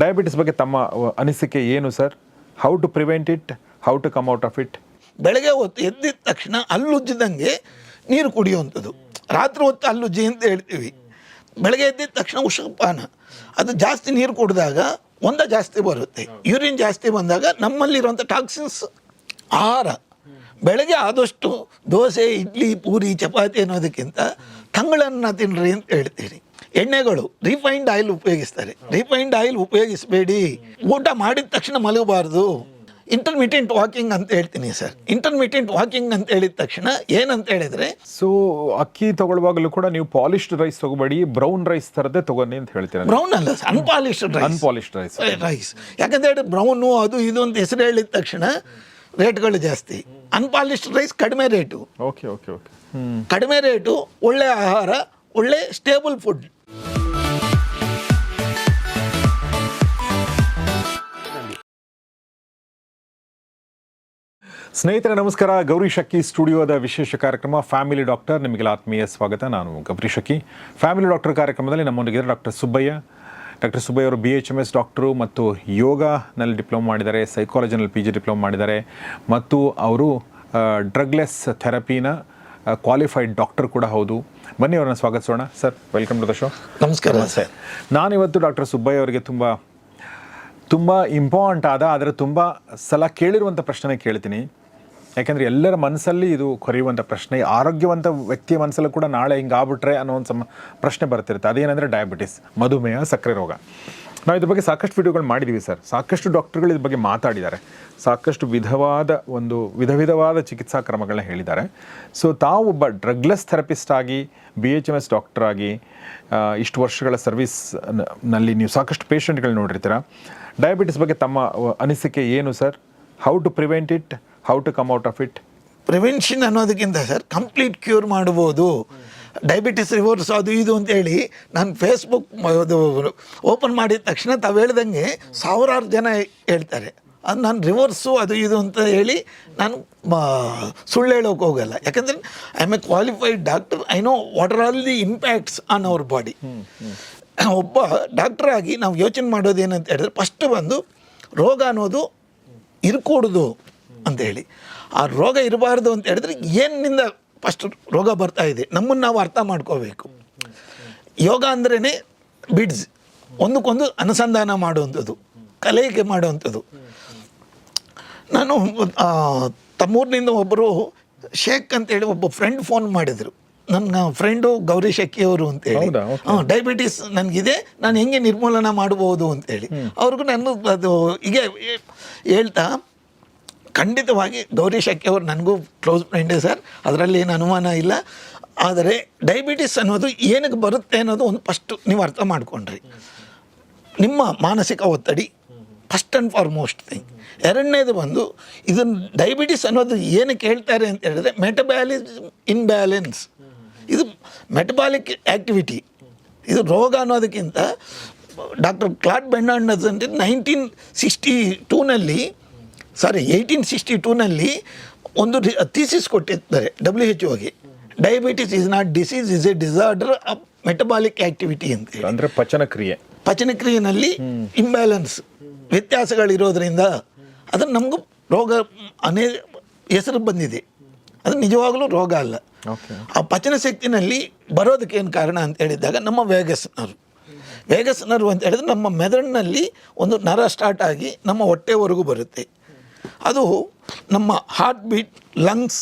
Diabetes ಬಗ್ಗೆ ತಮ್ಮ ಅನಿಸಿಕೆ ಏನು sir how to prevent it how to come out of it ಬೆಳಗ್ಗೆ ಹೊತ್ತು ಎದ್ದಿದ ತಕ್ಷಣ ಅಲ್ಲುಜ್ಜಿದಂಗೆ ನೀರು ಕುಡಿಯುವಂಥದ್ದು. ರಾತ್ರಿ ಹೊತ್ತು ಅಲ್ಲುಜ್ಜಿ ಅಂತ ಹೇಳ್ತೀವಿ. ಬೆಳಗ್ಗೆ ಎದ್ದಿದ ತಕ್ಷಣ ಉಷಪಾನ ಅದು ಜಾಸ್ತಿ ನೀರು ಕುಡಿದಾಗ ಒಂದ ಜಾಸ್ತಿ ಬರುತ್ತೆ. ಯೂರಿನ್ ಜಾಸ್ತಿ ಬಂದಾಗ ನಮ್ಮಲ್ಲಿರುವಂಥ ಟಾಕ್ಸಿನ್ಸ್ ಆಹಾರ. ಬೆಳಗ್ಗೆ ಆದಷ್ಟು ದೋಸೆ, ಇಡ್ಲಿ, ಪೂರಿ, ಚಪಾತಿ ಅನ್ನೋದಕ್ಕಿಂತ ತಂಗಳನ್ನ ತಿನ್ನಿರಿ ಅಂತ ಹೇಳ್ತೀರಿ. ಎಣ್ಣೆಗಳು ರಿಫೈನ್ಡ್ ಆಯಿಲ್ ಉಪಯೋಗಿಸ್ತಾರೆ. ರಿಫೈನ್ಡ್ ಆಯಿಲ್ ಉಪಯೋಗಿಸಬೇಡಿ. ಊಟ ಮಾಡಿದ ತಕ್ಷಣ ಮಲಗಬಾರ್ದು. ಇಂಟರ್ಮಿಟೆಂಟ್ ವಾಕಿಂಗ್ ಅಂತ ಹೇಳ್ತೀನಿ ಸರ್. ಇಂಟರ್ಮಿಟೆಂಟ್ ವಾಕಿಂಗ್ ಅಂತ ಹೇಳಿದ ತಕ್ಷಣ ಏನಂತ ಹೇಳಿದ್ರೆ ಸೊ ಅಕ್ಕಿ ತಗೊಳ್ಳುವಾಗಲೂ ಕೂಡ ನೀವು ಪಾಲಿಶ್ಡ್ ರೈಸ್ ತಗೋಬೇಡಿ ಬ್ರೌನ್ ರೈಸ್ ತರದೇ ತಗೊನ್ನಿ ಅಂತ ಹೇಳ್ತೀನಿ ಬ್ರೌನ್ ಅಲ್ಲ unpolished rice unpolished rice rice ಯಾಕಂತ ಹೇಳಿ ಬ್ರೌನು ಅದು ಇದು ಅಂತ ಹೆಸರು ಹೇಳಿದ ತಕ್ಷಣ ರೇಟ್ಗಳು ಜಾಸ್ತಿ. ಅನ್ಪಾಲಿಶ್ಡ್ ರೈಸ್ ಕಡಿಮೆ ರೇಟು. ಓಕೆ ಓಕೆ ಓಕೆ ಕಡಿಮೆ ರೇಟು ಒಳ್ಳೆ ಆಹಾರ ಒಳ್ಳೆ ಸ್ಟೇಬಲ್ ಫುಡ್ ಸ್ನೇಹಿತರೆ ನಮಸ್ಕಾರ. ಗೌರಿ ಶಕ್ಕಿ ಸ್ಟುಡಿಯೋದ ವಿಶೇಷ ಕಾರ್ಯಕ್ರಮ ಫ್ಯಾಮಿಲಿ ಡಾಕ್ಟರ್. ನಿಮಗೆಲ್ಲ ಆತ್ಮೀಯ ಸ್ವಾಗತ. ನಾನು ಗೌರಿ ಶಕ್ಕಿ ಫ್ಯಾಮಿಲಿ ಡಾಕ್ಟರ್ ಕಾರ್ಯಕ್ರಮದಲ್ಲಿ ನಮ್ಮೊಂದಿಗೆ ಡಾಕ್ಟರ್ ಸುಬ್ಬಯ್ಯ. ಡಾಕ್ಟರ್ ಸುಬ್ಬಯ್ಯ ಅವರು B H M S doctor ಮತ್ತು ಯೋಗನಲ್ಲಿ ಡಿಪ್ಲೊಮಾ ಮಾಡಿದ್ದಾರೆ ಸೈಕಾಲಜಿನಲ್ಲಿ ಪಿ ಜಿ ಡಿಪ್ಲೊಮಾ ಮಾಡಿದ್ದಾರೆ ಮತ್ತು ಅವರು ಡ್ರಗ್ಲೆಸ್ ಥೆರಪಿನ ಕ್ವಾಲಿಫೈಡ್ ಡಾಕ್ಟರ್ ಕೂಡ ಹೌದು. ಬನ್ನಿ ಅವ್ರನ್ನ ಸ್ವಾಗತಿಸೋಣ. Sir welcome to the show ನಮಸ್ಕಾರ. ಸರ್ ನಾನಿವತ್ತು ಡಾಕ್ಟರ್ ಸುಬ್ಬಯ್ಯ ಅವರಿಗೆ ತುಂಬ ತುಂಬ ಇಂಪಾರ್ಟೆಂಟ್ ಆದ ಆದರೆ ತುಂಬ ಸಲ ಕೇಳಿರುವಂಥ ಪ್ರಶ್ನೆ ಕೇಳ್ತೀನಿ. ಯಾಕೆಂದರೆ ಎಲ್ಲರ ಮನಸ್ಸಲ್ಲಿ ಇದು ಕೊರೆಯುವಂಥ ಪ್ರಶ್ನೆ, ಆರೋಗ್ಯವಂತ ವ್ಯಕ್ತಿಯ ಮನಸ್ಸಲ್ಲೂ ಕೂಡ ನಾಳೆ ಹಿಂಗಾಗ್ಬಿಟ್ರೆ ಅನ್ನೋ ಒಂದು ಸಮ, ಪ್ರಶ್ನೆ ಬರ್ತಿರುತ್ತೆ. ಅದೇನೆಂದರೆ ಡಯಾಬಿಟಿಸ್ ಮಧುಮೇಹ, ಸಕ್ಕರೆ ರೋಗ. ನಾವು ಇದ್ರ ಬಗ್ಗೆ ಸಾಕಷ್ಟು ವಿಡಿಯೋಗಳು ಮಾಡಿದ್ದೀವಿ ಸರ್. ಸಾಕಷ್ಟು ಡಾಕ್ಟರ್ಗಳು ಇದ್ರ ಬಗ್ಗೆ ಮಾತಾಡಿದ್ದಾರೆ. ಸಾಕಷ್ಟು ವಿಧವಾದ ಒಂದು ವಿಧ ವಿಧವಾದ ಚಿಕಿತ್ಸಾ ಕ್ರಮಗಳನ್ನ ಹೇಳಿದ್ದಾರೆ. ಸೊ ತಾವು ಒಬ್ಬ ಡ್ರಗ್ಲೆಸ್ ಥೆರಪಿಸ್ಟ್ ಆಗಿ B H M S doctor ಆಗಿ ಇಷ್ಟು ವರ್ಷಗಳ ಸರ್ವಿಸ್ನಲ್ಲಿ ನೀವು ಸಾಕಷ್ಟು ಪೇಷಂಟ್ಗಳು ನೋಡಿರ್ತೀರ? ಡಯಾಬಿಟಿಸ್ ಬಗ್ಗೆ ತಮ್ಮ ಅನಿಸಿಕೆ ಏನು sir? How to prevent it how to come out of it prevention ಅನ್ನೋದಕ್ಕಿಂತ ಸರ್ ಕಂಪ್ಲೀಟ್ ಕ್ಯೂರ್ ಮಾಡ್ಬೋದು. ಡಯಾಬಿಟಿಸ್ ರಿವರ್ಸ್ ಅದು ಇದು ಅಂತೇಳಿ ನಾನು ಫೇಸ್ಬುಕ್ ಅದು ಓಪನ್ ಮಾಡಿದ ತಕ್ಷಣ ತಾವು ಹೇಳ್ದಂಗೆ ಸಾವಿರಾರು ಜನ ಹೇಳ್ತಾರೆ. ಅದು ನಾನು ರಿವರ್ಸು ಅದು ಇದು ಅಂತ ಹೇಳಿ ನಾನು ಸುಳ್ಳು ಹೇಳೋಕೆ ಹೋಗಲ್ಲ. ಯಾಕಂದರೆ I am a qualified doctor I know what are all the impacts on our body ಒಬ್ಬ ಡಾಕ್ಟರ್ ಆಗಿ ನಾವು ಯೋಚನೆ ಮಾಡೋದೇನಂತ ಹೇಳಿದ್ರೆ ಫಸ್ಟ್ ಬಂದು ರೋಗ ಅನ್ನೋದು ಇರ್ಕೂಡ್ದು. ಹೇಳಿ ಆ ರೋಗ ಇರಬಾರ್ದು ಅಂತ ಹೇಳಿದ್ರೆ ಏನಿಂದ ಫಸ್ಟ್ ರೋಗ ಬರ್ತಾ ಇದೆ ನಮ್ಮನ್ನು ನಾವು ಅರ್ಥ ಮಾಡ್ಕೋಬೇಕು. ಯೋಗ ಅಂದ್ರೇ ಬಿಡ್ಸ್ ಒಂದಕ್ಕೊಂದು ಅನುಸಂಧಾನ ಮಾಡುವಂಥದ್ದು ಕಲಿಕೆ ಮಾಡುವಂಥದ್ದು. ನಾನು ತಮ್ಮೂರಿನಿಂದ ಒಬ್ಬರು ಶೇಖ್ ಅಂತೇಳಿ ಒಬ್ಬ ಫ್ರೆಂಡ್ ಫೋನ್ ಮಾಡಿದರು. ನನ್ನ ಫ್ರೆಂಡು ಗೌರಿ ಶೆಕ್ಕಿ ಅವರು ಅಂತೇಳಿ. ಹಾಂ ಡಯಾಬಿಟಿಸ್ ನನಗಿದೆ ನಾನು ಹೆಂಗೆ ನಿರ್ಮೂಲನ ಮಾಡ್ಬೋದು ಅಂತೇಳಿ. ಅವ್ರಿಗೂ ನಾನು ಅದು ಹೀಗೆ ಹೇಳ್ತಾ ಖಂಡಿತವಾಗಿ ಗೌರಿ ಶೆಕ್ಕಿ ಅವರು ನನಗೂ ಕ್ಲೋಸ್ ಫ್ರೆಂಡೇ ಸರ್. ಅದರಲ್ಲಿ ಏನು ಅನುಮಾನ ಇಲ್ಲ. ಆದರೆ ಡಯಾಬಿಟಿಸ್ ಅನ್ನೋದು ಏನಕ್ಕೆ ಬರುತ್ತೆ ಅನ್ನೋದು ಒಂದು ಫಸ್ಟು ನೀವು ಅರ್ಥ ಮಾಡ್ಕೊಂಡ್ರಿ. ನಿಮ್ಮ ಮಾನಸಿಕ ಒತ್ತಡಿ ಫಸ್ಟ್ ಆ್ಯಂಡ್ ಫಾರ್ಮೋಸ್ಟ್ ಥಿಂಗ್ ಎರಡನೇದು ಬಂದು ಇದನ್ನು ಡಯಾಬಿಟಿಸ್ ಅನ್ನೋದು ಏನಕ್ಕೆ ಹೇಳ್ತಾರೆ ಅಂತ ಹೇಳಿದ್ರೆ ಮೆಟಬಾಲಿಸಮ್ ಇನ್ಬ್ಯಾಲೆನ್ಸ್ ಇದು ಮೆಟಬಾಲಿಕ್ ಆ್ಯಕ್ಟಿವಿಟಿ ಇದು ರೋಗ ಅನ್ನೋದಕ್ಕಿಂತ ಡಾಕ್ಟರ್ ಬೆಣ್ಣ ಅಂತ ನೈನ್ಟೀನ್ ಸಿಕ್ಸ್ಟಿ ಟೂನಲ್ಲಿ ಸಾರಿ ಏಯ್ಟೀನ್ ಸಿಕ್ಸ್ಟಿ ಟೂನಲ್ಲಿ ಒಂದು ಥೀಸಿಸ್ ಕೊಟ್ಟಿದ್ದಾರೆ W H ಒಗೆ diabetes is not disease is a disorder of metabolic activity ಅಂತ ಹೇಳಿ. ಅಂದರೆ ಪಚನಕ್ರಿಯೆ ಪಚನಕ್ರಿಯೆನಲ್ಲಿ ಇಂಬ್ಯಾಲೆನ್ಸ್ ವ್ಯತ್ಯಾಸಗಳಿರೋದ್ರಿಂದ ಅದು ನಮಗೂ ರೋಗ ಅನೇ ಹೆಸರು ಬಂದಿದೆ. ಅದು ನಿಜವಾಗಲೂ ರೋಗ ಅಲ್ಲ. ಆ ಪಚನ ಶಕ್ತಿನಲ್ಲಿ ಬರೋದಕ್ಕೆ ಏನು ಕಾರಣ ಅಂತ ಹೇಳಿದಾಗ ನಮ್ಮ ವೇಗಸ್ ನರ್ವ್ ವೇಗಸ್ ನರ್ವ್ ಅಂತ ಹೇಳಿದ್ರೆ ನಮ್ಮ ಮೆದುಳಿನಲ್ಲಿ ಒಂದು ನರ ಸ್ಟಾರ್ಟ್ ಆಗಿ ನಮ್ಮ ಹೊಟ್ಟೆವರೆಗೂ ಬರುತ್ತೆ. ಅದು ನಮ್ಮ ಹಾರ್ಟ್ ಬೀಟ್ ಲಂಗ್ಸ್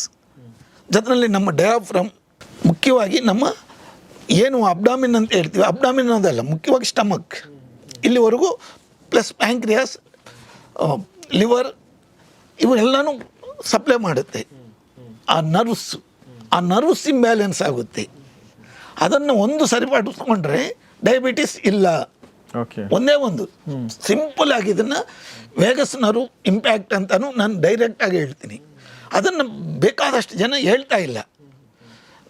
ಜೊತೆಯಲ್ಲಿ ನಮ್ಮ ಡಯಾಫ್ರಮ್ ಮುಖ್ಯವಾಗಿ ನಮ್ಮ ಏನು ಅಬ್ಡಾಮಿನ್ ಅಂತ ಹೇಳ್ತೀವಿ ಅಬ್ಡಾಮಿನ್ ಅದಲ್ಲ, ಮುಖ್ಯವಾಗಿ ಸ್ಟಮಕ್ ಇಲ್ಲಿವರೆಗೂ ಪ್ಲಸ್ ಪ್ಯಾಂಕ್ರಿಯಾಸ್ ಲಿವರ್ ಇವೆಲ್ಲನೂ ಸಪ್ಲೈ ಮಾಡುತ್ತೆ. ಆ ನರ್ವ್ಸ್ ಆ ನರ್ವ್ಸ್ ಇಂಬ್ಯಾಲೆನ್ಸ್ ಆಗುತ್ತೆ. ಅದನ್ನು ಒಂದು ಸರಿಪಡಿಸ್ಕೊಂಡ್ರೆ ಡಯಾಬಿಟಿಸ್ ಇಲ್ಲ. ಒಂದೇ ಒಂದು. ಸಿಂಪಲ್ ಆಗಿ ಇದನ್ನು ವೇಗಸ್ನರು ಇಂಪ್ಯಾಕ್ಟ್ ಅಂತಲೂ ನಾನು ಡೈರೆಕ್ಟಾಗಿ ಹೇಳ್ತೀನಿ. ಅದನ್ನು ಬೇಕಾದಷ್ಟು ಜನ ಹೇಳ್ತಾ ಇಲ್ಲ.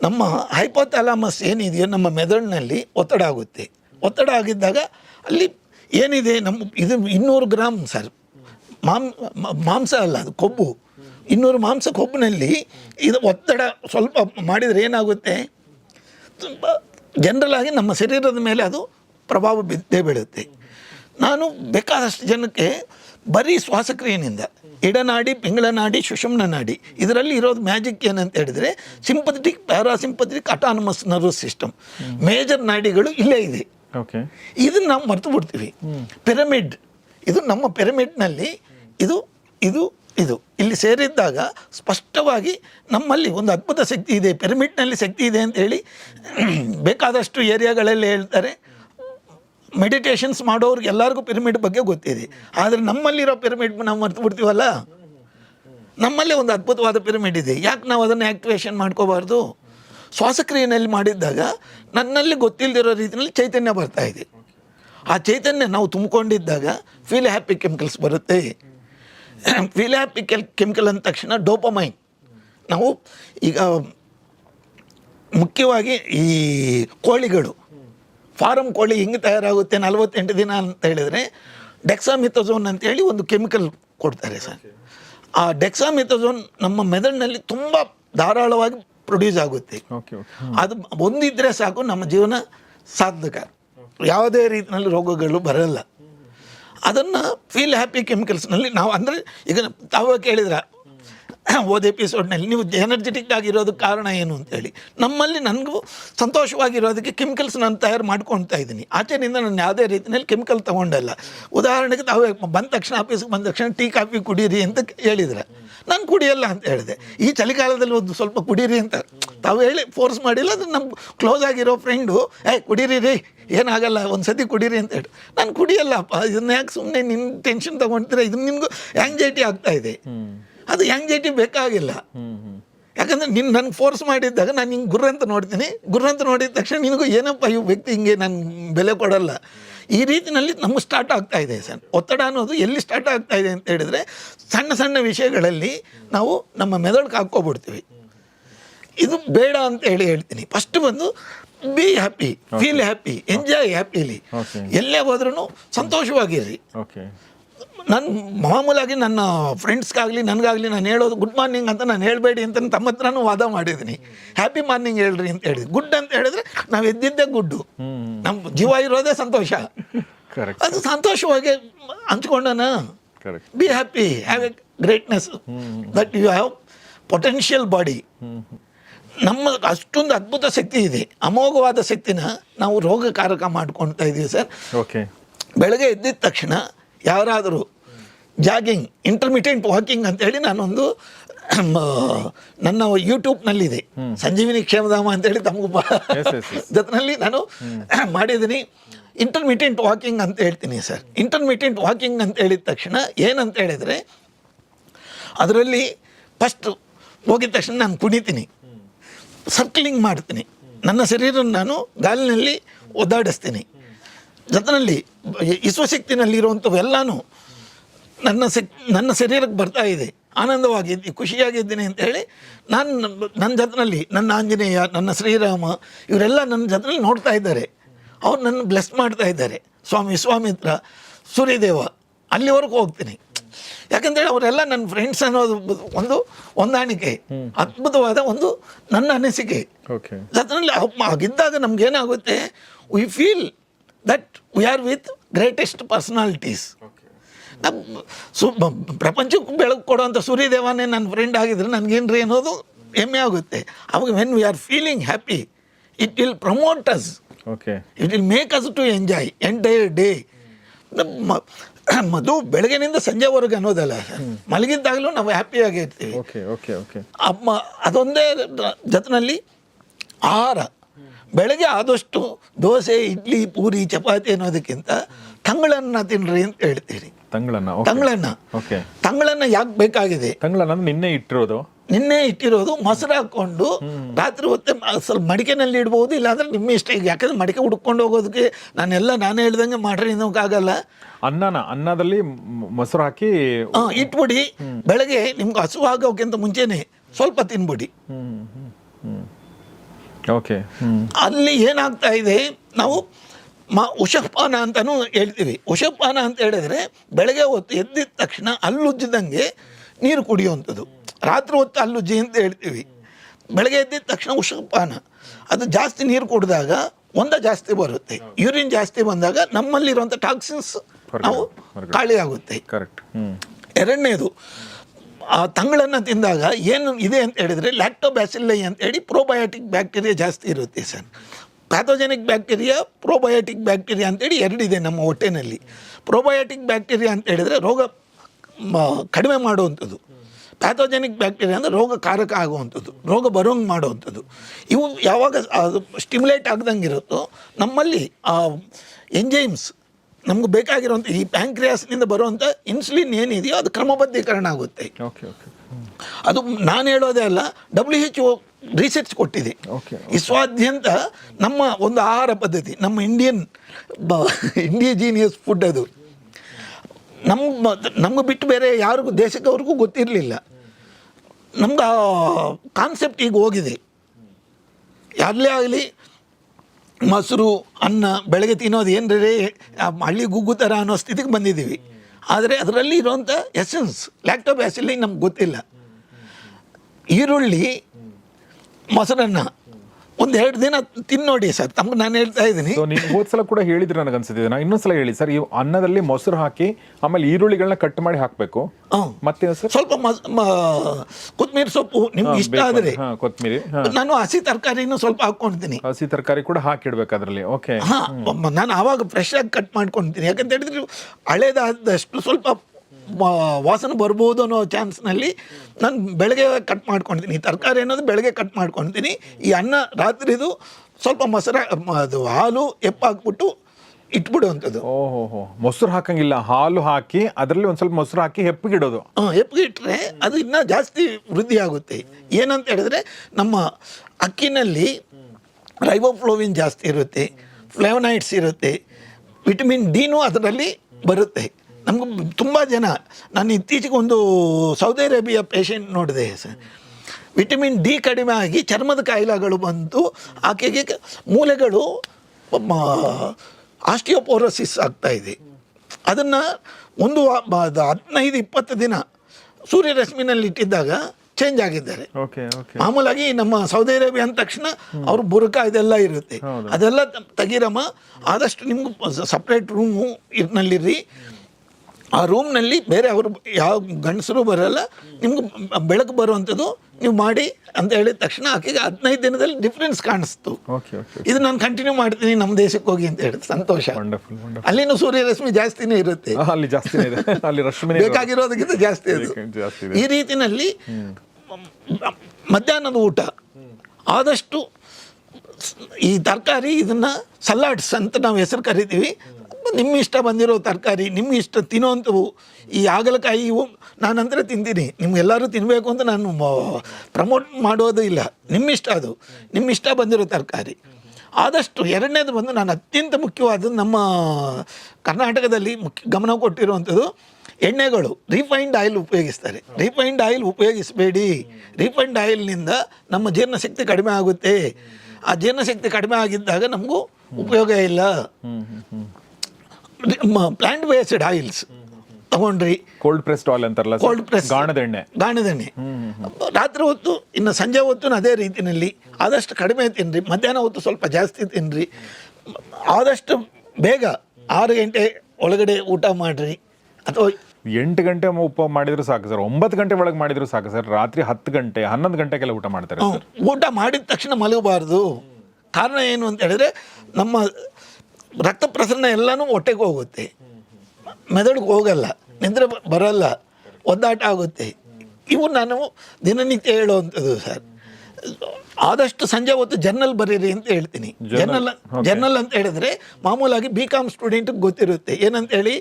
ನಮ್ಮ ಹೈಪೋಥಾಲಾಮಸ್ ಏನಿದೆಯೋ ನಮ್ಮ ಮೆದುಳಿನಲ್ಲಿ ಒತ್ತಡ ಆಗುತ್ತೆ. ಒತ್ತಡ ಆಗಿದ್ದಾಗ ಅಲ್ಲಿ ಏನಿದೆ ನಮ್ಮ ಇದು ಇನ್ನೂರು ಗ್ರಾಮ್ ಸರ್. ಮಾಂಸ ಅಲ್ಲ ಅದು ಕೊಬ್ಬು. ಇನ್ನೂರು ಮಾಂಸ ಕೊಬ್ಬಿನಲ್ಲಿ ಇದು ಒತ್ತಡ ಸ್ವಲ್ಪ ಮಾಡಿದರೆ ಏನಾಗುತ್ತೆ? ತುಂಬ ಜನರಲ್ ಆಗಿ ನಮ್ಮ ಶರೀರದ ಮೇಲೆ ಅದು ಪ್ರಭಾವ ಬಿದ್ದೇ ಬೀಳುತ್ತೆ. ನಾನು ಬೇಕಾದಷ್ಟು ಜನಕ್ಕೆ ಬರೀ ಶ್ವಾಸಕ್ರಿಯೆಯಿಂದ ಇಡನಾಡಿ ಪಿಂಗಳನಾಡಿ ಸುಷುಮ್ನ ನಾಡಿ ಇದರಲ್ಲಿ ಇರೋದು ಮ್ಯಾಜಿಕ್ ಏನಂತ ಹೇಳಿದರೆ sympathetic parasympathetic autonomous nervous system major ನಾಡಿಗಳು ಇಲ್ಲೇ ಇದೆ. ಓಕೆ. ಇದನ್ನು ನಾವು ಮರೆತು ಬಿಡ್ತೀವಿ. ಪಿರಮಿಡ್. ಇದು ನಮ್ಮ ಪಿರಮಿಡ್ನಲ್ಲಿ ಇದು ಇದು ಇದು. ಇಲ್ಲಿ ಸೇರಿದ್ದಾಗ ಸ್ಪಷ್ಟವಾಗಿ ನಮ್ಮಲ್ಲಿ ಒಂದು ಅದ್ಭುತ ಶಕ್ತಿ ಇದೆ. ಪಿರಮಿಡ್ನಲ್ಲಿ ಶಕ್ತಿ ಇದೆ ಅಂತ ಹೇಳಿ ಬೇಕಾದಷ್ಟು ಏರಿಯಾಗಳಲ್ಲಿ ಹೇಳ್ತಾರೆ. ಮೆಡಿಟೇಷನ್ಸ್ ಮಾಡೋರಿಗೆ ಎಲ್ಲರಿಗೂ ಪಿರಮಿಡ್ ಬಗ್ಗೆ ಗೊತ್ತಿದೆ. ಆದರೆ ನಮ್ಮಲ್ಲಿರೋ ಪಿರಮಿಡ್ ನಾವು ಮರ್ತು ಬಿಡ್ತೀವಲ್ಲ? ನಮ್ಮಲ್ಲಿ ಒಂದು ಅದ್ಭುತವಾದ ಪಿರಮಿಡ್ ಇದೆ. ಯಾಕೆ ನಾವು ಅದನ್ನು ಆ್ಯಕ್ಟಿವೇಶನ್ ಮಾಡ್ಕೋಬಾರ್ದು? ಶ್ವಾಸಕ್ರಿಯೆಯಲ್ಲಿ ಮಾಡಿದ್ದಾಗ ನನ್ನಲ್ಲಿ ಗೊತ್ತಿಲ್ಲದಿರೋ ರೀತಿಯಲ್ಲಿ ಚೈತನ್ಯ ಬರ್ತಾ ಇದೆ. ಆ ಚೈತನ್ಯ ನಾವು ತುಂಬಿಕೊಂಡಿದ್ದಾಗ ಫೀಲ್ ಹ್ಯಾಪಿ ಕೆಮಿಕಲ್ಸ್ ಬರುತ್ತೆ. ಫೀಲ್ ಹ್ಯಾಪಿ ಕೆಲ್ ಕೆಮಿಕಲ್ ಅಂದ ತಕ್ಷಣ ಡೋಪಮೈನ್ ನಾವು ಈಗ ಮುಖ್ಯವಾಗಿ ಈ ಕೋಳಿಗಳು ಫಾರಮ್ ಕೋಳಿ ಹಿಂಗೆ ತಯಾರಾಗುತ್ತೆ ನಲವತ್ತೆಂಟು ದಿನ ಅಂತ ಹೇಳಿದರೆ ಡೆಕ್ಸಾಮಿಥೋಝೋನ್ ಅಂತೇಳಿ ಒಂದು ಕೆಮಿಕಲ್ ಕೊಡ್ತಾರೆ ಸರ್. ಆ ಡೆಕ್ಸಾಮಿಥೋಝೋನ್ ನಮ್ಮ ಮೆದುಳಿನಲ್ಲಿ ತುಂಬ ಧಾರಾಳವಾಗಿ ಪ್ರೊಡ್ಯೂಸ್ ಆಗುತ್ತೆ. ಅದು ಒಂದಿದ್ರೆ ಸಾಕು ನಮ್ಮ ಜೀವನ ಸಾಧಕ ಯಾವುದೇ ರೀತಿಯಲ್ಲಿ ರೋಗಗಳು ಬರಲ್ಲ. ಅದನ್ನು ಫೀಲ್ ಹ್ಯಾಪಿ ಕೆಮಿಕಲ್ಸ್ನಲ್ಲಿ ನಾವು ಅಂದರೆ ಈಗ ತಾವು ಕೇಳಿದ್ರ ಓದ್ ಎಪಿಸೋಡ್ನಲ್ಲಿ ನೀವು ಎನರ್ಜೆಟಿಕ್ ಆಗಿರೋದಕ್ಕೆ ಕಾರಣ ಏನು ಅಂತೇಳಿ. ನಮ್ಮಲ್ಲಿ ನನಗೂ ಸಂತೋಷವಾಗಿರೋದಕ್ಕೆ ಕೆಮಿಕಲ್ಸ್ ನಾನು ತಯಾರು ಮಾಡ್ಕೊತಾ ಇದ್ದೀನಿ. ಆಚೆನಿಂದ ನಾನು ಯಾವುದೇ ರೀತಿಯಲ್ಲಿ ಕೆಮಿಕಲ್ ತೊಗೊಂಡಲ್ಲ. ಉದಾಹರಣೆಗೆ ತಾವು ಬಂದ ತಕ್ಷಣ ಆಫೀಸ್ಗೆ ಬಂದ ತಕ್ಷಣ ಟೀ, ಕಾಫಿ ಕುಡೀರಿ ಅಂತ ಹೇಳಿದ್ರೆ. ನಾನು ಕುಡಿಯಲ್ಲ ಅಂತ ಹೇಳಿದೆ. ಈ ಚಳಿಗಾಲದಲ್ಲಿ ಒಂದು ಸ್ವಲ್ಪ ಕುಡೀರಿ ಅಂತ ತಾವು ಹೇಳಿ ಫೋರ್ಸ್ ಮಾಡಿಲ್ಲ ಅದು ನಮ್ಮ ಕ್ಲೋಸ್ ಆಗಿರೋ ಫ್ರೆಂಡು ಏ, ಕುಡೀರಿ ರೀ, ಏನಾಗಲ್ಲ ಒಂದು ಸತಿ ಕುಡೀರಿ ಅಂತ ಹೇಳಿ. ನಾನು ಕುಡಿಯಲ್ಲಪ್ಪ, ಇದನ್ನ ಯಾಕೆ ಸುಮ್ಮನೆ ನಿನ್ನ ಟೆನ್ಷನ್ ತೊಗೊಳ್ತೀರ ಇದು ನಿಮಗೂ ಆ್ಯಂಗ್ಸೈಟಿ ಆಗ್ತಾ ಇದೆ. ಅದು ಆ್ಯಂಗ್ಸೈಟಿ ಬೇಕಾಗಿಲ್ಲ. ಯಾಕಂದರೆ ನಿನ್ನ ನನಗೆ ಫೋರ್ಸ್ ಮಾಡಿದ್ದಾಗ ನಾನು ನಿಂಗೆ ಗುರು ಅಂತ ನೋಡ್ತೀನಿ. ಗುರು ಅಂತ ನೋಡಿದ ತಕ್ಷಣ ನಿನಗೂ ಏನಪ್ಪ ಈ ವ್ಯಕ್ತಿ ಹಿಂಗೆ ನಾನು ಬೆಲೆ ಕೊಡಲ್ಲ? ಈ ರೀತಿಯಲ್ಲಿ ನಮಗೆ ಸ್ಟಾರ್ಟ್ ಆಗ್ತಾ ಇದೆ ಸರ್. ಒತ್ತಡ ಅನ್ನೋದು ಎಲ್ಲಿ ಸ್ಟಾರ್ಟ್ ಆಗ್ತಾ ಇದೆ ಅಂತ ಹೇಳಿದರೆ ಸಣ್ಣ ಸಣ್ಣ ವಿಷಯಗಳಲ್ಲಿ ನಾವು ನಮ್ಮ ಮೆದುಳಿಗೆ ಹಾಕ್ಕೊಬಿಡ್ತೀವಿ. ಇದು ಬೇಡ ಅಂತ ಹೇಳಿ ಹೇಳ್ತೀನಿ. ಫಸ್ಟ್ ಬಂದು be happy feel happy enjoy happily. ಎಲ್ಲೇ ಹೋದ್ರೂ ಸಂತೋಷವಾಗಿರ್ರಿ. ಓಕೆ ನಾನು ಮಾಮೂಲಾಗಿ ನನ್ನ ಫ್ರೆಂಡ್ಸ್ಗಾಗಲಿ ನನಗಾಗಲಿ ನಾನು ಹೇಳೋದು ಗುಡ್ ಮಾರ್ನಿಂಗ್ ಅಂತ ನಾನು ಹೇಳಬೇಡಿ ಅಂತ ತಮ್ಮ ಹತ್ರನೂ ವಾದ ಮಾಡಿದ್ದೀನಿ. ಹ್ಯಾಪಿ ಮಾರ್ನಿಂಗ್ ಹೇಳ್ರಿ ಅಂತ ಹೇಳಿದ್ವಿ ಗುಡ್ ಅಂತ ಹೇಳಿದ್ರೆ ನಾವು ಎದ್ದಿದ್ದೇ ಗುಡ್ಡು ನಮ್ಮ ಜೀವ ಇರೋದೇ ಸಂತೋಷ. ಅದು ಸಂತೋಷವಾಗಿ ಹಂಚ್ಕೊಂಡನ. Be happy have a greatness that you have potential body ನಮ್ಮ ಅಷ್ಟೊಂದು ಅದ್ಭುತ ಶಕ್ತಿ ಇದೆ. ಅಮೋಘವಾದ ಶಕ್ತಿನ ನಾವು ರೋಗಕಾರಕ ಮಾಡ್ಕೊಳ್ತಾ ಇದ್ದೀವಿ ಸರ್. ಓಕೆ ಬೆಳಗ್ಗೆ ಎದ್ದಿದ ತಕ್ಷಣ ಯಾರಾದರೂ ಜಾಗಿಂಗ್ ಇಂಟರ್ಮಿಟೆಂಟ್ ವಾಕಿಂಗ್ ಅಂತೇಳಿ ನಾನೊಂದು ನನ್ನ ಯೂಟ್ಯೂಬ್ನಲ್ಲಿದೆ. ಸಂಜೀವಿನಿ ಕ್ಷೇಮಧಾಮ ಅಂತೇಳಿ ತಮಗೂ. ಜೊತೆಯಲ್ಲಿ ನಾನು ಮಾಡಿದ್ದೀನಿ. ಇಂಟರ್ಮಿಟೆಂಟ್ ವಾಕಿಂಗ್ ಅಂತ ಹೇಳ್ತೀನಿ ಸರ್. ಇಂಟರ್ಮಿಟೆಂಟ್ ವಾಕಿಂಗ್ ಅಂತ ಹೇಳಿದ ತಕ್ಷಣ ಏನಂತ ಹೇಳಿದರೆ ಅದರಲ್ಲಿ ಫಸ್ಟ್ ಹೋಗಿದ ತಕ್ಷಣ ನಾನು ಕುಣಿತೀನಿ. ಸರ್ಕ್ಲಿಂಗ್ ಮಾಡ್ತೀನಿ. ನನ್ನ ಶರೀರ ನಾನು ಗಾಲಿನಲ್ಲಿ ಒದ್ದಾಡಿಸ್ತೀನಿ. ಜೊತೆಯಲ್ಲಿ ಇರುವಂಥವೆಲ್ಲನೂ ನನ್ನ ಶಕ್ ನನ್ನ ಶರೀರಕ್ಕೆ ಬರ್ತಾ ಇದೆ. ಆನಂದವಾಗಿದ್ದು ಖುಷಿಯಾಗಿದ್ದೀನಿ ಅಂತ ಹೇಳಿ ನಾನು ನನ್ನ ಜೊತೆಯಲ್ಲಿ ನನ್ನ ಆಂಜನೇಯ ನನ್ನ ಶ್ರೀರಾಮ ಇವರೆಲ್ಲ ನನ್ನ ಜತನಲ್ಲಿ ನೋಡ್ತಾ ಇದ್ದಾರೆ. ಅವ್ರು ನನ್ನ ಬ್ಲೆಸ್ ಮಾಡ್ತಾ ಇದ್ದಾರೆ. ಸ್ವಾಮಿ ವಿಶ್ವಾಮಿತ್ರ ಸೂರ್ಯದೇವ ಅಲ್ಲಿವರೆಗೂ ಹೋಗ್ತೀನಿ. ಯಾಕಂತೇಳಿ ಅವರೆಲ್ಲ ನನ್ನ ಫ್ರೆಂಡ್ಸ್ ಅನ್ನೋದು ಒಂದು ಹೊಂದಾಣಿಕೆ ಅದ್ಭುತವಾದ ಒಂದು ನನ್ನ ಅನಿಸಿಕೆ. ಓಕೆ ಜೊತೆಯಲ್ಲಿ ಆಗಿದ್ದಾಗ ನಮ್ಗೇನಾಗುತ್ತೆ we feel that we are with greatest personalities ನಮ್ಮ ಸು ಪ್ರಪಂಚಕ್ಕೂ ಬೆಳಕು ಕೊಡುವಂಥ ಸೂರ್ಯದೇವನೇ ನನ್ನ ಫ್ರೆಂಡ್ ಆಗಿದ್ರೆ ನನಗೇನ್ರಿ ಅನ್ನೋದು ಹೆಮ್ಮೆ ಆಗುತ್ತೆ. ಅವಾಗ when we are feeling happy it will promote us okay it will make us to enjoy entire day ಮದು ಬೆಳಗ್ಗೆನಿಂದ ಸಂಜೆವರೆಗೆ ಅನ್ನೋದಲ್ಲ. ಮಲಗಿದ್ದಾಗಲೂ ನಾವು ಹ್ಯಾಪಿಯಾಗಿ ಇರ್ತೀವಿ. ಓಕೆ ಓಕೆ ಓಕೆ ಅಮ್ಮ ಅದೊಂದೇ ಜೊತೆಯಲ್ಲಿ ಆಹಾರ ಬೆಳಗ್ಗೆ ಆದಷ್ಟು ದೋಸೆ ಇಡ್ಲಿ ಪೂರಿ ಚಪಾತಿ ಅನ್ನೋದಕ್ಕಿಂತ ತಂಗಳನ್ನ ತಿನ್ರಿ ಅಂತ ಹೇಳ್ತೀರಿ. ತಂಗಳನ್ನ ತಂಗಳನ್ನ. ಓಕೆ ತಂಗಳನ್ನ ಯಾಕೆ ಬೇಕಾಗಿದೆ? ತಂಗಳನ್ನ ನಿನ್ನೆ ಇಟ್ಟಿರೋದು? ನಿನ್ನೆ ಇಟ್ಟಿರೋದು ಮೊಸರು ಹಾಕ್ಕೊಂಡು ರಾತ್ರಿ ಹೊತ್ತೆ ಸ್ವಲ್ಪ ಮಡಿಕೆನಲ್ಲಿ ಇಡ್ಬೋದು ಇಲ್ಲಾಂದ್ರೆ ನಿಮ್ಮ ಇಷ್ಟ ಈಗ ಯಾಕಂದ್ರೆ ಮಡಿಕೆ ಹುಡ್ಕೊಂಡು ಹೋಗೋದಕ್ಕೆ ನಾನೆಲ್ಲ ನಾನು ಹೇಳ್ದಂಗೆ ಮಾಡ್ರಿ ಆಗಲ್ಲ ಅನ್ನನ ಅನ್ನದಲ್ಲಿ ಮೊಸರು ಹಾಕಿ ಇಟ್ಬಿಡಿ. ಬೆಳಗ್ಗೆ ನಿಮ್ಗೆ ಹಸುವಾಗೋಕ್ಕಿಂತ ಮುಂಚೆನೆ ಸ್ವಲ್ಪ ತಿನ್ಬಿಡಿ. ಓಕೆ. ಅಲ್ಲಿ ಏನಾಗ್ತಾ ಇದೆ ನಾವು ಮ ಉಷಪಾನ ಅಂತಲೂ ಹೇಳ್ತೀವಿ. ಉಷಪಾನ ಅಂತ ಹೇಳಿದ್ರೆ ಬೆಳಗ್ಗೆ ಹೊತ್ತು ಎದ್ದಿದ ತಕ್ಷಣ ಅಲ್ಲುಜ್ಜಿದಂಗೆ ನೀರು ಕುಡಿಯುವಂಥದ್ದು. ರಾತ್ರಿ ಹೊತ್ತು ಅಲ್ಲುಜ್ಜಿ ಅಂತ ಹೇಳ್ತೀವಿ. ಬೆಳಗ್ಗೆ ಎದ್ದಿದ ತಕ್ಷಣ ಉಷಪಾನ. ಅದು ಜಾಸ್ತಿ ನೀರು ಕುಡಿದಾಗ ಒಂದ ಜಾಸ್ತಿ ಬರುತ್ತೆ. ಯೂರಿನ್ ಜಾಸ್ತಿ ಬಂದಾಗ ನಮ್ಮಲ್ಲಿರುವಂಥ ಟಾಕ್ಸಿನ್ಸ್ ನಾವು ಖಾಲಿ ಆಗುತ್ತೆ ಕರೆಕ್ಟ್. ಎರಡನೇದು ಆ ತಂಗಳನ್ನು ತಿಂದಾಗ ಏನು ಇದೆ ಅಂತ ಹೇಳಿದರೆ ಲ್ಯಾಕ್ಟೋಬ್ಯಾಸಿಲ್ಲೈ ಅಂತ ಹೇಳಿ ಪ್ರೋಬಯೋಟಿಕ್ ಬ್ಯಾಕ್ಟೀರಿಯಾ ಜಾಸ್ತಿ ಇರುತ್ತೆ sir. Pathogenic bacteria probiotic bacteria ಅಂತೇಳಿ ಎರಡಿದೆ ನಮ್ಮ ಹೊಟ್ಟೆನಲ್ಲಿ. ಪ್ರೋಬಯೋಟಿಕ್ ಬ್ಯಾಕ್ಟೀರಿಯಾ ಅಂತ ಹೇಳಿದರೆ ರೋಗ ಕಡಿಮೆ ಮಾಡುವಂಥದ್ದು. ಪ್ಯಾಥೋಜೆನಿಕ್ ಬ್ಯಾಕ್ಟೀರಿಯಾ ಅಂದರೆ ರೋಗ ಕಾರಕ ಆಗುವಂಥದ್ದು, ರೋಗ ಬರೋಂಗೆ ಮಾಡುವಂಥದ್ದು. ಇವು ಯಾವಾಗ ಸ್ಟಿಮ್ಯುಲೇಟ್ ಆಗ್ದಂಗೆ ಇರುತ್ತೋ ನಮ್ಮಲ್ಲಿ ಆ ಎಂಜೈಮ್ಸ್ ನಮ್ಗೆ ಬೇಕಾಗಿರುವಂಥ ಈ ಪ್ಯಾಂಕ್ರಿಯಾಸ್ನಿಂದ ಬರುವಂಥ ಇನ್ಸುಲಿನ್ ಏನಿದೆಯೋ ಅದು ಕ್ರಮಬದ್ಧೀಕರಣ ಆಗುತ್ತೆ. ಓಕೆ ಓಕೆ ಅದು ನಾನು ಹೇಳೋದೇ ಅಲ್ಲ ಡಬ್ಲ್ಯೂ ಹೆಚ್ ಓ ರಿಸರ್ಚ್ ಕೊಟ್ಟಿದೆ. ಈ ವಿಶ್ವಾದ್ಯಂತ ನಮ್ಮ ಒಂದು ಆಹಾರ ಪದ್ಧತಿ ನಮ್ಮ ಇಂಡಿಯನ್ ಬ ಇಂಡಿಯಜೀನಿಯಸ್ ಫುಡ್ ಅದು. ನಮ್ಮ ನಮ್ಗೆ ಬಿಟ್ಟು ಬೇರೆ ಯಾರಿಗೂ ದೇಶಕ್ಕವ್ರಿಗೂ ಗೊತ್ತಿರಲಿಲ್ಲ. ನಮ್ಗೆ ಕಾನ್ಸೆಪ್ಟ್ ಈಗ ಹೋಗಿದೆ. ಯಾರಲೇ ಆಗಲಿ ಮೊಸರು, ಅನ್ನ, ಬೆಳಗ್ಗೆ ತಿನ್ನೋದು ಏನು ರೀ ಹಳ್ಳಿ ಗುಗ್ಗು ಥರ ಅನ್ನೋ ಸ್ಥಿತಿಗೆ ಬಂದಿದ್ದೀವಿ. ಆದರೆ ಅದರಲ್ಲಿ ಇರುವಂಥ ಎಸೆನ್ಸ್ ಲ್ಯಾಕ್ಟೋಬ್ಯಾಸಿಲಿ ನಮ್ಗೆ ಗೊತ್ತಿಲ್ಲ. ಈರುಳ್ಳಿ, ಮೊಸರನ್ನ ಒಂದು ಎರಡು ದಿನ ತಿನ್ನೋಡಿ ಸರ್. ತಮ್ಗೆ ನಾನು ಹೇಳ್ತಾ ಇದ್ದೀನಿ. ಸೊ ನೀವು ಹೋದ್ಸಲ ಕೂಡ ಹೇಳಿದ್ರು ನನಗೆ ಅನ್ಸುತ್ತಿದೆ ನಾ ಇನ್ನೊಂದ್ಸಲ ಹೇಳಿ ಸರ್ ಈ ಅನ್ನದಲ್ಲಿ ಮೊಸರು ಹಾಕಿ ಆಮೇಲೆ ಈರುಳ್ಳಿಗಳನ್ನ ಕಟ್ ಮಾಡಿ ಹಾಕಬೇಕು. ಹ್ಮ್. ಮತ್ತೆ ಸರ್? ಸ್ವಲ್ಪ ಕೊತ್ತಂಬರಿ ಸೊಪ್ಪು ನಿಮ್ಗೆ ಇಷ್ಟ ಆದರೆ. ಹಾ ಹಾ. ನಾನು ಹಸಿ ತರಕಾರಿನೂ ಸ್ವಲ್ಪ ಹಾಕ್ಕೊಳ್ತೀನಿ ಹಸಿ ತರಕಾರಿ ಕೂಡ ಹಾಕಿಡ್ಬೇಕು ಅದರಲ್ಲಿ. ಓಕೆ ಹಾ ನಾನು ಆವಾಗ ಫ್ರೆಶ್ ಆಗಿ ಕಟ್ ಮಾಡ್ಕೊಳ್ತೀನಿ ಯಾಕಂತ ಹೇಳಿದ್ರೆ ಹಳೇದಾದಷ್ಟು ಸ್ವಲ್ಪ ವಾಸನೆ ಬರ್ಬೋದು ಅನ್ನೋ ಚಾನ್ಸ್ನಲ್ಲಿ ನಾನು ಬೆಳಗ್ಗೆ ಕಟ್ ಮಾಡ್ಕೊತೀನಿ ಈ ತರಕಾರಿ ಅನ್ನೋದು ಬೆಳಗ್ಗೆ ಕಟ್ ಮಾಡ್ಕೊತೀನಿ ಈ ಅನ್ನ ರಾತ್ರಿದು ಸ್ವಲ್ಪ ಮೊಸರ ಅದು ಹಾಲು ಎಪ್ಪಾಕ್ಬಿಟ್ಟು ಇಟ್ಬಿಡುವಂಥದ್ದು. ಓಹೋ ಹೋ. ಮೊಸರು ಹಾಕಂಗಿಲ್ಲ. ಹಾಲು ಹಾಕಿ ಅದರಲ್ಲಿ ಒಂದು ಸ್ವಲ್ಪ ಮೊಸರು ಹಾಕಿ ಹೆಪ್ಪಗಿಡೋದು. ಹಾಂ ಅದು ಇನ್ನೂ ಜಾಸ್ತಿ ವೃದ್ಧಿ ಆಗುತ್ತೆ ಏನಂತ ಹೇಳಿದ್ರೆ ನಮ್ಮ ಅಕ್ಕಿನಲ್ಲಿ ರೈಬೋಫ್ಲೋವಿನ್ ಜಾಸ್ತಿ ಇರುತ್ತೆ. ಫ್ಲೇವನೈಟ್ಸ್ ಇರುತ್ತೆ. ವಿಟಮಿನ್ ಡಿನೂ ಅದರಲ್ಲಿ ಬರುತ್ತೆ. ನಮ್ಗೆ ತುಂಬ ಜನ ನಾನು ಇತ್ತೀಚೆಗೆ ಒಂದು ಸೌದಿ ಅರೇಬಿಯಾ ಪೇಷಂಟ್ ನೋಡಿದೆ ಸರ್. ವಿಟಮಿನ್ ಡಿ ಕಡಿಮೆ ಆಗಿ ಚರ್ಮದ ಕಾಯಿಲೆಗಳು ಬಂತು ಆಕೆಗೆ ಮೂಲೆಗಳು ಆಸ್ಟಿಯೋಪೋರೋಸಿಸ್ ಆಗ್ತಾ ಇದೆ. ಅದನ್ನು ಒಂದು ಹದಿನೈದು ಇಪ್ಪತ್ತು ದಿನ ಸೂರ್ಯರಶ್ಮಿನಲ್ಲಿ ಇಟ್ಟಿದ್ದಾಗ ಚೇಂಜ್ ಆಗಿದ್ದಾರೆ. ಮಾಮೂಲಾಗಿ ನಮ್ಮ ಸೌದಿ ಅರೇಬಿಯಾ ಅಂದ ತಕ್ಷಣ ಅವ್ರ ಬುರುಕ ಇದೆಲ್ಲ ಇರುತ್ತೆ. ಅದೆಲ್ಲ ತೆಗೀರಮ್ಮ ಆದಷ್ಟು ನಿಮ್ಗೆ ಸಪ್ರೇಟ್ ರೂಮು ಇರ್ನಲ್ಲಿರ್ರಿ. ಆ ರೂಮ್ನಲ್ಲಿ ಬೇರೆ ಅವರು ಯಾವ ಗಂಡಸರು ಬರಲ್ಲ ನಿಮ್ಗೆ ಬೆಳಕು ಬರುವಂಥದ್ದು ನೀವು ಮಾಡಿ ಅಂತ ಹೇಳಿದ ತಕ್ಷಣ ಆಕೆಗೆ ಹದಿನೈದು ದಿನದಲ್ಲಿ ಡಿಫ್ರೆನ್ಸ್ ಕಾಣಿಸ್ತು. ಇದು ನಾನು ಕಂಟಿನ್ಯೂ ಮಾಡ್ತೀನಿ ನಮ್ಮ ದೇಶಕ್ಕೆ ಹೋಗಿ ಅಂತ ಹೇಳಿದ ಸಂತೋಷ. ಅಲ್ಲಿನ ಸೂರ್ಯ ರಶ್ಮಿ ಸೂರ್ಯರಶ್ಮಿ ಜಾಸ್ತಿನೇ ಇರುತ್ತೆ. ಬೇಕಾಗಿರೋದಕ್ಕಿಂತ ಜಾಸ್ತಿ ಅದು. ಇದೆ. ಈ ರೀತಿನಲ್ಲಿ ಮಧ್ಯಾಹ್ನದ ಊಟ. ಆದಷ್ಟು ಈ ತರಕಾರಿ ಇದನ್ನು ಸಲಾಡ್ಸ್ ಅಂತ ನಾವು ಹೆಸರು ಕರಿತೀವಿ. ನಿಮ್ಮ ಇಷ್ಟ ಬಂದಿರೋ ತರಕಾರಿ, ನಿಮ್ಮ ಇಷ್ಟ ತಿನ್ನೋವಂಥವು ಈ ಹಾಗಲಕಾಯಿ ಇವು ನಾನಂತರ ತಿಂತೀನಿ. ನಿಮ್ಗೆಲ್ಲರೂ ತಿನ್ನಬೇಕು ಅಂತ ನಾನು ಪ್ರಮೋಟ್ ಮಾಡೋದು ಇಲ್ಲ. ನಿಮ್ಮ ಇಷ್ಟ ಅದು. ನಿಮ್ಮ ಇಷ್ಟ ಬಂದಿರೋ ತರಕಾರಿ. ಆದಷ್ಟು ಎರಡನೇದು ಬಂದು ನಾನು ಅತ್ಯಂತ ಮುಖ್ಯವಾದ ನಮ್ಮ ಕರ್ನಾಟಕದಲ್ಲಿ ಮುಖ್ಯ ಗಮನ ಕೊಟ್ಟಿರುವಂಥದ್ದು ಎಣ್ಣೆಗಳು. ರಿಫೈನ್ಡ್ ಆಯಿಲ್ ಉಪಯೋಗಿಸ್ತಾರೆ. ರಿಫೈನ್ಡ್ ಆಯಿಲ್ ಉಪಯೋಗಿಸಬೇಡಿ. ರಿಫೈನ್ಡ್ ಆಯಿಲ್ನಿಂದ ನಮ್ಮ ಜೀರ್ಣಶಕ್ತಿ ಕಡಿಮೆ ಆಗುತ್ತೆ. ಆ ಜೀರ್ಣಶಕ್ತಿ ಕಡಿಮೆ ಆಗಿದ್ದಾಗ ನಮಗೂ ಉಪಯೋಗ ಇಲ್ಲ. ಪ್ಲಾಂಟ್ ಬೇಸ್ಡ್ ಆಯಿಲ್ಸ್ ತಗೊಂಡ್ರಿ. ಕೋಲ್ಡ್ ಪ್ರೆಸ್ಡ್ ಆಯಿಲ್ ಅಂತಾರಲ್ಲ ಕೋಲ್ಡ್ ಪ್ರೆಸ್ ಗಾಣದೆಣ್ಣೆ. ಗಾಣದೆಣ್ಣೆ ರಾತ್ರಿ ಹೊತ್ತು ಇನ್ನು ಸಂಜೆ ಹೊತ್ತು ಅದೇ ರೀತಿಯಲ್ಲಿ ಆದಷ್ಟು ಕಡಿಮೆ ತಿನ್ನಿರಿ ಮಧ್ಯಾಹ್ನ ಹೊತ್ತು ಸ್ವಲ್ಪ ಜಾಸ್ತಿ ತಿನ್ನಿರಿ ಆದಷ್ಟು ಬೇಗ ಆರು ಗಂಟೆ ಒಳಗಡೆ ಊಟ ಮಾಡಿರಿ. ಅಥವಾ ಎಂಟು ಗಂಟೆ ಉಪ ಮಾಡಿದ್ರು ಸಾಕು ಸರ್ ಒಂಬತ್ತು ಗಂಟೆ ಒಳಗೆ ಮಾಡಿದ್ರು ಸಾಕು ಸರ್ ರಾತ್ರಿ ಹತ್ತು ಗಂಟೆ ಹನ್ನೊಂದು ಗಂಟೆಗೆಲ್ಲ ಊಟ ಮಾಡ್ತಾರೆ ಊಟ ಮಾಡಿದ ತಕ್ಷಣ ಮಲಗಬಾರ್ದು. ಕಾರಣ ಏನು ಅಂತ ಹೇಳಿದ್ರೆ ನಮ್ಮ ರಕ್ತ ಪ್ರಸರಣ ಎಲ್ಲನೂ ಹೊಟ್ಟೆಗೆ ಹೋಗುತ್ತೆ. ಮೆದುಳಿಗೆ ಹೋಗಲ್ಲ, ನಿದ್ರೆ ಬರಲ್ಲ, ಒದ್ದಾಟ ಆಗುತ್ತೆ. ಇವು ನಾನು ದಿನನಿತ್ಯ ಹೇಳುವಂಥದ್ದು ಸರ್. ಆದಷ್ಟು ಸಂಜೆ ಹೊತ್ತು ಜರ್ನಲ್ ಬರೀರಿ ಅಂತ ಹೇಳ್ತೀನಿ. ಜರ್ನಲ್ ಜರ್ನಲ್ ಅಂತ ಹೇಳಿದ್ರೆ ಮಾಮೂಲಾಗಿ ಬಿ ಕಾಮ್ ಸ್ಟೂಡೆಂಟ್ಗೆ ಗೊತ್ತಿರುತ್ತೆ. ಏನಂತ ಹೇಳಿ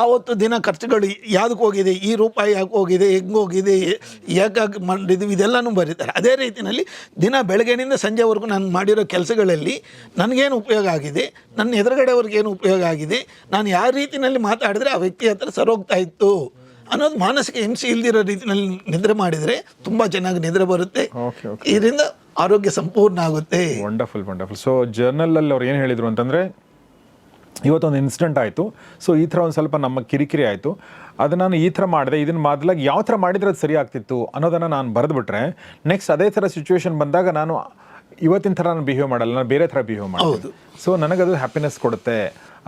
ಆವತ್ತು ದಿನ ಖರ್ಚುಗಳು ಯಾವುದಕ್ಕೆ ಹೋಗಿದೆ ಈ ರೂಪಾಯಿ ಯಾಕೆ ಹೋಗಿದೆ ಹೆಂಗೆ ಹೋಗಿದೆ ಯಾಕಾಗಿ ಮಾಡಿದ್ವಿ ಇದೆಲ್ಲನೂ ಬರೀತಾರೆ. ಅದೇ ರೀತಿಯಲ್ಲಿ ದಿನ ಬೆಳಗ್ಗೆನಿಂದ ಸಂಜೆವರೆಗೂ ನಾನು ಮಾಡಿರೋ ಕೆಲಸಗಳಲ್ಲಿ ನನಗೇನು ಉಪಯೋಗ ಆಗಿದೆ ನನ್ನ ಎದುರುಗಡೆಯವ್ರಿಗೆ ಏನು ಉಪಯೋಗ ಆಗಿದೆ ನಾನು ಯಾವ ರೀತಿಯಲ್ಲಿ ಮಾತಾಡಿದ್ರೆ ಆ ವ್ಯಕ್ತಿ ಹತ್ರ ಸರೋಗ್ತಾ ಇತ್ತು ಅನ್ನೋದು ಮಾನಸಿಕ ಹಿಂಸೆ ಇಲ್ದಿರೋ ರೀತಿಯಲ್ಲಿ ನಿದ್ರೆ ಮಾಡಿದರೆ ತುಂಬ ಚೆನ್ನಾಗಿ ನಿದ್ರೆ ಬರುತ್ತೆ. ಓಕೆ ಓಕೆ ಇದರಿಂದ ಆರೋಗ್ಯ ಸಂಪೂರ್ಣ ಆಗುತ್ತೆ. ವಂಡರ್ಫುಲ್ ವಂಡರ್ಫುಲ್ ಸೊ ಜರ್ನಲಲ್ಲಿ ಅವ್ರು ಏನು ಹೇಳಿದರು ಅಂತಂದರೆ ಇವತ್ತೊಂದು ಇನ್ಸಿಡೆಂಟ್ ಆಯಿತು. ಸೊ ಈ ಥರ ಒಂದು ಸ್ವಲ್ಪ ನಮ್ಮ ಕಿರಿಕಿರಿ ಆಯಿತು. ಅದು ನಾನು ಈ ಥರ ಮಾಡಿದೆ. ಇದನ್ನು ಮೊದಲಾಗಿ ಯಾವ ಥರ ಮಾಡಿದರೆ ಅದು ಸರಿ ಆಗ್ತಿತ್ತು ಅನ್ನೋದನ್ನು ನಾನು ಬರೆದುಬಿಟ್ರೆ ನೆಕ್ಸ್ಟ್ ಅದೇ ಥರ ಸಿಚುವೇಶನ್ ಬಂದಾಗ ನಾನು ಇವತ್ತಿನ ಥರ ನಾನು ಬಿಹೇವ್ ಮಾಡಲ್ಲ. ನಾನು ಬೇರೆ ಥರ ಬಿಹೇವ್ ಮಾಡೋದು ಸೊ ನನಗದು ಹ್ಯಾಪಿನೆಸ್ ಕೊಡುತ್ತೆ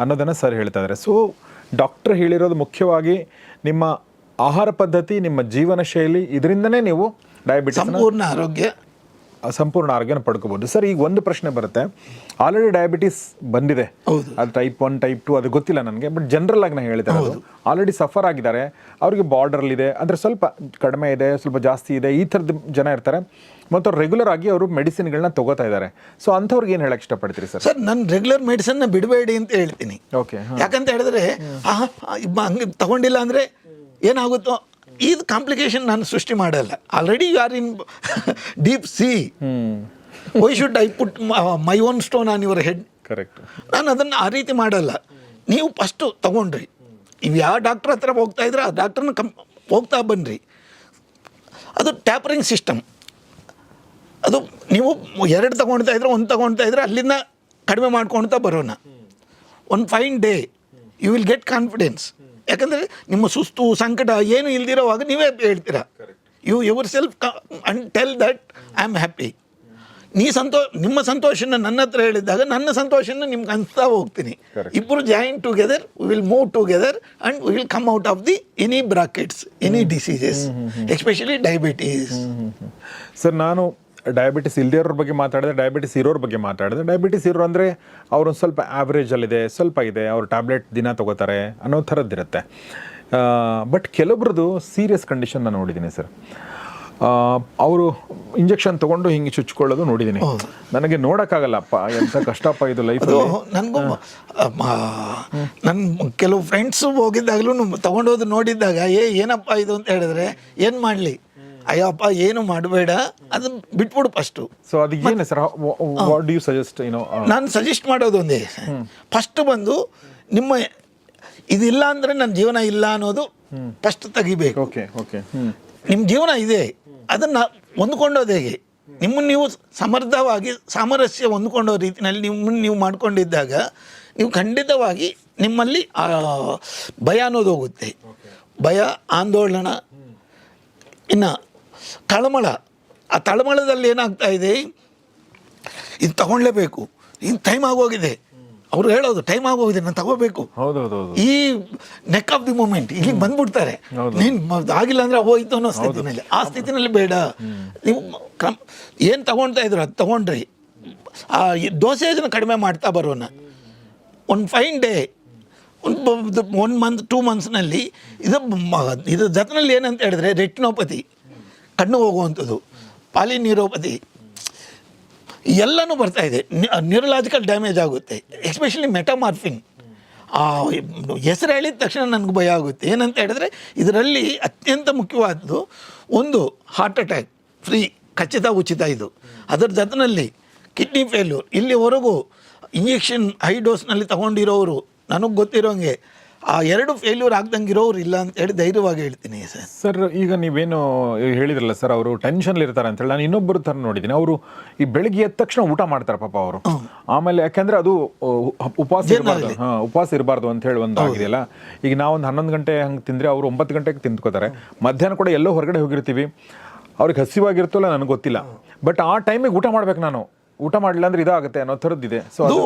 ಅನ್ನೋದನ್ನು ಸರ್ ಹೇಳ್ತಾ ಇದ್ದಾರೆ ಸೊ ಡಾಕ್ಟ್ರ್ ಹೇಳಿರೋದು ಮುಖ್ಯವಾಗಿ ನಿಮ್ಮ ಆಹಾರ ಪದ್ಧತಿ ನಿಮ್ಮ ಜೀವನ ಶೈಲಿ ಇದರಿಂದನೇ ನೀವು ಡಯಾಬಿಟಿಸ್ ಸಂಪೂರ್ಣ ಆರೋಗ್ಯ. ಸಂಪೂರ್ಣ ಆರೋಗ್ಯನ ಪಡ್ಕೋಬಹುದು. ಸರ್ ಈಗ ಒಂದು ಪ್ರಶ್ನೆ ಬರುತ್ತೆ. ಆಲ್ರೆಡಿ ಡಯಾಬಿಟಿಸ್ ಬಂದಿದೆ. ಅದು ಟೈಪ್ ಒನ್ ಟೈಪ್ ಟು ಅದು ಗೊತ್ತಿಲ್ಲ ನನಗೆ ಬಟ್ ಜನರಲ್ ಆಗಿ ನಾನು ಹೇಳ್ತಾ ಇರೋದು. ಆಲ್ರೆಡಿ ಸಫರ್ ಆಗಿದ್ದಾರೆ. ಅವರಿಗೆ ಬಾರ್ಡರ್ ಇದೆ. ಅಂದ್ರೆ ಸ್ವಲ್ಪ ಕಡಿಮೆ ಇದೆ ಸ್ವಲ್ಪ ಜಾಸ್ತಿ ಇದೆ ಈ ಥರದ ಜನ ಇರ್ತಾರೆ. ಮತ್ತು ರೆಗ್ಯುಲರ್ ಆಗಿ ಅವರು ಮೆಡಿಸಿನ್ಗಳನ್ನ ತಗೋತಾ ಇದ್ದಾರೆ. ಸೊ ಅಂಥವ್ರಿಗೆ ಏನು ಹೇಳಕ್ ಇಷ್ಟಪಡ್ತೀರಿ ಸರ್? ಸರ್ ನಾನು ರೆಗ್ಯುಲರ್ ಮೆಡಿಸನ್ನ ಬಿಡಬೇಡಿ ಅಂತ ಹೇಳ್ತೀನಿ. ಓಕೆ ಯಾಕಂತ ಹೇಳಿದ್ರೆ ಹಂಗೆ ತಗೊಂಡಿಲ್ಲ ಅಂದರೆ ಏನಾಗುತ್ತೋ ಇದು ಕಾಂಪ್ಲಿಕೇಶನ್ ನಾನು ಸೃಷ್ಟಿ ಮಾಡಲ್ಲ. Already you are in deep sea why should I put my own stone on your head correct ನಾನು ಅದನ್ನು ಆ ರೀತಿ ಮಾಡಲ್ಲ. ನೀವು ಫಸ್ಟು ತಗೊಂಡ್ರಿ. ನೀವು ಯಾವ ಡಾಕ್ಟ್ರ್ ಹತ್ರ ಹೋಗ್ತಾ ಇದ್ರೆ ಆ ಡಾಕ್ಟ್ರನ್ನ ಕಂ ಹೋಗ್ತಾ ಬನ್ನಿರಿ ಅದು ಟ್ಯಾಪರಿಂಗ್ ಸಿಸ್ಟಮ್ ಅದು ನೀವು ಎರಡು ತಗೊಳ್ತಾ ಇದ್ರೆ ಒಂದು ತಗೊಳ್ತಾ ಇದ್ರೆ ಅಲ್ಲಿಂದ ಕಡಿಮೆ ಮಾಡ್ಕೊಳ್ತಾ ಬರೋಣ. One fine day you will get confidence ಯಾಕಂದರೆ ನಿಮ್ಮ ಸುಸ್ತು ಸಂಕಟ ಏನು ಇಲ್ದಿರೋವಾಗ ನೀವೇ ಹೇಳ್ತೀರಾ? You yourself and tell that I am happy ನೀ ಸಂತೋ ನಿಮ್ಮ ಸಂತೋಷನ ನನ್ನ ಹತ್ರ ಹೇಳಿದಾಗ ನನ್ನ ಸಂತೋಷನ ನಿಮ್ಗೆ ಅನ್ಸ್ತಾ ಹೋಗ್ತೀನಿ. ಇಬ್ಬರು join together we will move together and will come out of the any brackets any diseases especially diabetes sir ನಾನು ಡಯಾಬಿಟಿಸ್ ಇಲ್ದಿರೋರ ಬಗ್ಗೆ ಮಾತಾಡಿದ್ರೆ ಡಯಾಬಿಟಿಸ್ ಇರೋರ ಬಗ್ಗೆ ಮಾತಾಡಿದ್ರೆ ಡಯಾಬಿಟಿಸ್ ಇರೋ ಅಂದರೆ ಅವ್ರೊಂದು ಸ್ವಲ್ಪ ಆ್ಯಾವ್ರೇಜಲ್ಲಿದೆ ಸ್ವಲ್ಪ ಇದೆ ಅವ್ರು ಟ್ಯಾಬ್ಲೆಟ್ ದಿನ ತಗೋತಾರೆ ಅನ್ನೋ ಥರದ್ದಿರುತ್ತೆ ಬಟ್ ಕೆಲವ್ರದ್ದು ಸೀರಿಯಸ್ ಕಂಡೀಷನ್ ನಾನು ನೋಡಿದ್ದೀನಿ ಸರ್. ಅವರು ಇಂಜೆಕ್ಷನ್ ತಗೊಂಡು ಹಿಂಗೆ ಚುಚ್ಕೊಳ್ಳೋದು ನೋಡಿದ್ದೀನಿ ನನಗೆ ನೋಡೋಕ್ಕಾಗಲ್ಲಪ್ಪ ಎಂಥ ಕಷ್ಟಪ್ಪ ಇದು ಲೈಫ್ ನನಗೂ ನನ್ನ ಕೆಲವು ಫ್ರೆಂಡ್ಸು ಹೋಗಿದ್ದಾಗಲೂ ತಗೊಂಡೋದು ನೋಡಿದ್ದಾಗ ಏ ಏನಪ್ಪ ಇದು? ಅಂತ ಹೇಳಿದ್ರೆ ಏನು ಮಾಡಲಿ? ಅಯ್ಯಪ್ಪ ಏನು ಮಾಡಬೇಡ. ಅದು ಬಿಟ್ಬಿಡು ಫಸ್ಟ್ ಸೊ ಅದಕ್ಕೆ ಏನು sir? What do you suggest ಏನೋ ನಾನು ಸಜೆಸ್ಟ್ ಮಾಡೋದು ಒಂದೇ. ಫಸ್ಟ್ ಬಂದು ನಿಮ್ಮ ಇದಿಲ್ಲ ಅಂದರೆ ನನ್ನ ಜೀವನ ಇಲ್ಲ ಅನ್ನೋದು ಫಸ್ಟ್ ತೆಗಿಬೇಕು. ಓಕೆ ಓಕೆ ನಿಮ್ಮ ಜೀವನ ಇದೆ. ಅದನ್ನು ಹೊಂದ್ಕೊಂಡೋದು ಹೇಗೆ? ನಿಮ್ಮನ್ನು ನೀವು ಸಮರ್ಥವಾಗಿ ಸಾಮರಸ್ಯ ಹೊಂದ್ಕೊಂಡೋ ರೀತಿಯಲ್ಲಿ ನಿಮ್ಮನ್ನು ನೀವು ಮಾಡ್ಕೊಂಡಿದ್ದಾಗ ನೀವು ಖಂಡಿತವಾಗಿ ನಿಮ್ಮಲ್ಲಿ ಭಯ ಅನ್ನೋದು ಹೋಗುತ್ತೆ. ಭಯ ಆಂದೋಲನ ಇನ್ನು ತಳಮಳ. ಆ ತಳಮಳದಲ್ಲಿ ಏನಾಗ್ತಾ ಇದೆ? ಇದು ತಗೊಳ್ಳೇಬೇಕು ಇನ್ನು ಟೈಮ್ ಆಗೋಗಿದೆ. ಅವ್ರು ಹೇಳೋದು ಟೈಮ್ ಆಗೋಗಿದೆ ನಾನು ತಗೋಬೇಕು. ಈ ನೆಕ್ ಆಫ್ ದಿ ಮೂಮೆಂಟ್ ಇಲ್ಲಿ ಬಂದ್ಬಿಡ್ತಾರೆ. ನೀನ್ ಆಗಿಲ್ಲ ಅಂದ್ರೆ ಹೋಯ್ತು ಅನ್ನೋ ಸ್ಥಿತಿನಲ್ಲಿ. ಆ ಸ್ಥಿತಿನಲ್ಲಿ ಬೇಡ. ನೀವು ಕ್ರಮ ಏನು ತಗೊಳ್ತಾ ಇದ್ರು ಅದು ತಗೊಂಡ್ರಿ. ಆ ದೋಸೆ ಇದನ್ನ ಕಡಿಮೆ ಮಾಡ್ತಾ ಬರೋಣ ಒಂದು ಫೈನ್ ಡೇ ಒಂದು ಒನ್ ಮಂತ್ ಟೂ ಮಂತ್ಸ್ನಲ್ಲಿ ಇದು ಇದು ಜತನಲ್ಲಿ ಏನಂತ ಹೇಳಿದ್ರೆ ರೆಟಿನೋಪತಿ. ಕಣ್ಣು ಹೋಗುವಂಥದ್ದು. ಪಾಲಿನ್ಯೂರೋಪತಿ ಎಲ್ಲನೂ ಬರ್ತಾ ಇದೆ. ನ್ಯೂರಲಾಜಿಕಲ್ ಡ್ಯಾಮೇಜ್ ಆಗುತ್ತೆ. ಎಸ್ಪೆಷಲಿ ಮೆಟಮಾರ್ಫಿನ್ ಹೆಸರು ಹೇಳಿದ ತಕ್ಷಣ ನನಗೆ ಭಯ ಆಗುತ್ತೆ. ಏನಂತ ಹೇಳಿದ್ರೆ, ಇದರಲ್ಲಿ ಅತ್ಯಂತ ಮುಖ್ಯವಾದದ್ದು ಒಂದು ಹಾರ್ಟ್ ಅಟ್ಯಾಕ್ ಫ್ರೀ ಖಚಿತ, ಉಚಿತ ಇದು. ಅದರ ಜೊತೆಯಲ್ಲಿ ಕಿಡ್ನಿ ಫೇಲ್ಯೂರ್ ಇಲ್ಲಿವರೆಗೂ ಇಂಜೆಕ್ಷನ್ ಹೈ ಡೋಸ್ನಲ್ಲಿ ತಗೊಂಡಿರೋರು, ನನಗೆ ಗೊತ್ತಿರೋಂಗೆ ಆ ಎರಡು ಫೇಲ್ಯೂರ್ ಆಗ್ದಂಗೆ ಇರೋರು ಇಲ್ಲ ಅಂತ ಹೇಳಿ ಧೈರ್ಯವಾಗಿ ಹೇಳ್ತೀನಿ ಸರ್. ಸರ್ ಈಗ ನೀವೇನು ಹೇಳಿದ್ರಲ್ಲ ಸರ್ ಅವರು ಟೆನ್ಷನ್ ಇರ್ತಾರೆ ಅಂತ ಹೇಳಿ ನಾನು ಇನ್ನೊಬ್ಬರು ಥರ ನೋಡಿದ್ದೀನಿ. ಅವರು ಈ ಬೆಳಿಗ್ಗೆ ಎದ್ದ ತಕ್ಷಣ ಊಟ ಮಾಡ್ತಾರೆ ಪಾಪ ಅವರು. ಆಮೇಲೆ ಯಾಕೆಂದ್ರೆ ಅದು ಉಪವಾಸ ಇರಬಾರ್ದು. ಹಾ ಉಪವಾಸ ಇರಬಾರ್ದು ಅಂತ ಹೇಳಿ ಒಂದು ಆಗಿದೆಯಲ್ಲ. ಈಗ ನಾವೊಂದು ಹನ್ನೊಂದು ಗಂಟೆ ಹಂಗೆ ತಿಂದ್ರೆ ಅವರು ಒಂಬತ್ತು ಗಂಟೆಗೆ ತಿಂದ್ಕೋತಾರೆ. ಮಧ್ಯಾಹ್ನ ಕೂಡ ಎಲ್ಲೋ ಹೊರಗಡೆ ಹೋಗಿರ್ತೀವಿ. ಅವ್ರಿಗೆ ಹಸಿವಾಗಿರ್ತಲ್ಲ ನನಗೆ ಗೊತ್ತಿಲ್ಲ. ಬಟ್ ಆ ಟೈಮಿಗೆ ಊಟ ಮಾಡ್ಬೇಕು ನಾನು. ಊಟ ಮಾಡಲಿಲ್ಲ ಅಂದ್ರೆ ಇದಾಗುತ್ತೆ ಅನ್ನೋ ಥರದ್ದಿದೆ. ಸೊ ಅದು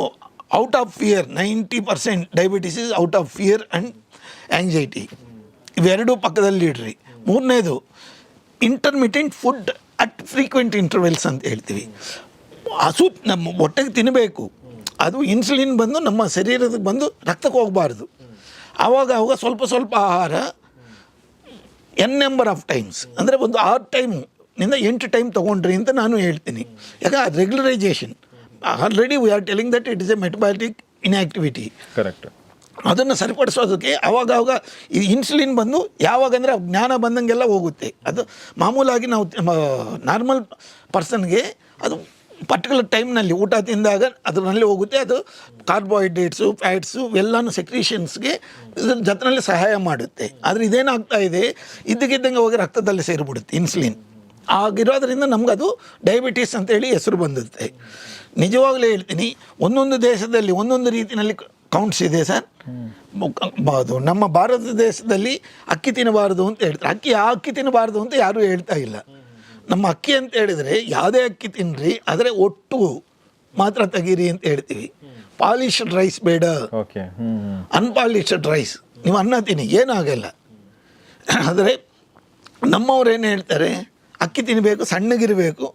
out of fear ninety percent diabetes is out of fear and anxiety ಇವೆರಡೂ ಪಕ್ಕದಲ್ಲಿ ಇಡ್ರಿ. ಮೂರನೇದು intermittent food at frequent intervals ಅಂತ ಹೇಳ್ತೀವಿ. ಹಸು ನಮ್ಮ ಹೊಟ್ಟೆಗೆ ತಿನ್ನಬೇಕು ಅದು ಇನ್ಸುಲಿನ್ ಬಂದು ನಮ್ಮ ಶರೀರಕ್ಕೆ ಬಂದು ರಕ್ತಕ್ಕೆ ಹೋಗಬಾರ್ದು. ಆವಾಗ ಆವಾಗ ಸ್ವಲ್ಪ ಸ್ವಲ್ಪ ಆಹಾರ ಎನ್ ನಂಬರ್ ಆಫ್ ಟೈಮ್ಸ್ ಅಂದರೆ ಒಂದು ಆರು ಟೈಮು ನಿಂದ ಎಂಟು ಟೈಮ್ ತೊಗೊಂಡ್ರಿ ಅಂತ ನಾನು ಹೇಳ್ತೀನಿ. ಯಾಕೆ regularisation already we are telling that it is a metabolic inactivity correct ಅದನ್ನು ಸರಿಪಡಿಸೋದಕ್ಕೆ ಅವಾಗ ಈ ಇನ್ಸುಲಿನ್ ಬಂದು ಯಾವಾಗ ಅಂದರೆ ಜ್ಞಾನ ಬಂದಂಗೆಲ್ಲ ಹೋಗುತ್ತೆ. ಅದು ಮಾಮೂಲಾಗಿ ನಾವು ನಾರ್ಮಲ್ ಪರ್ಸನ್ಗೆ ಅದು ಪರ್ಟಿಕ್ಯುಲರ್ ಟೈಮ್ನಲ್ಲಿ ಊಟ ತಿಂದಾಗ ಅದರಲ್ಲಿ ಹೋಗುತ್ತೆ. ಅದು ಕಾರ್ಬೋಹೈಡ್ರೇಟ್ಸು ಫ್ಯಾಟ್ಸು ಎಲ್ಲನೂ ಸೆಕ್ರೀಷನ್ಸ್ಗೆ ಇದ್ರ ಜತನಲ್ಲಿ ಸಹಾಯ ಮಾಡುತ್ತೆ. ಆದರೆ ಇದೇನಾಗ್ತಾ ಇದೆ? ಇದ್ದಕ್ಕಿದ್ದಂಗೆ ಹೋಗಿ ರಕ್ತದಲ್ಲಿ ಸೇರಿಬಿಡುತ್ತೆ ಇನ್ಸುಲಿನ್ ಆಗಿರೋದ್ರಿಂದ ನಮಗದು ಡಯಾಬಿಟೀಸ್ ಅಂತೇಳಿ ಹೆಸರು ಬಂದುತ್ತೆ ನಿಜವಾಗ್ಲೂ ಹೇಳ್ತೀನಿ ಒಂದೊಂದು ದೇಶದಲ್ಲಿ ಒಂದೊಂದು ರೀತಿಯಲ್ಲಿ ಕೌಂಟ್ಸ್ ಇದೆ ಸರ್. ಅದು ನಮ್ಮ ಭಾರತ ದೇಶದಲ್ಲಿ ಅಕ್ಕಿ ತಿನ್ನಬಾರದು ಅಂತ ಹೇಳ್ತಾರೆ. ಅಕ್ಕಿ ಆ ಅಕ್ಕಿ ತಿನ್ನಬಾರದು ಅಂತ ಯಾರೂ ಹೇಳ್ತಾ ಇಲ್ಲ. ನಮ್ಮ ಅಕ್ಕಿ ಅಂತ ಹೇಳಿದರೆ ಯಾವುದೇ ಅಕ್ಕಿ ತಿನ್ನಿರಿ ಆದರೆ ಒಟ್ಟು ಮಾತ್ರ ತೆಗೀರಿ ಅಂತ ಹೇಳ್ತೀವಿ. ಪಾಲಿಶ್ಡ್ ರೈಸ್ ಬೇಡ. ಅನ್ಪಾಲಿಶ್ಡ್ ರೈಸ್ ನೀವು ಅನ್ನ ತಿನ್ನಿ ಏನೂ ಆಗಲ್ಲ. ಆದರೆ ನಮ್ಮವ್ರು ಏನು ಹೇಳ್ತಾರೆ ಅಕ್ಕಿ ತಿನ್ನಬೇಕು ಸಣ್ಣಗಿರಬೇಕು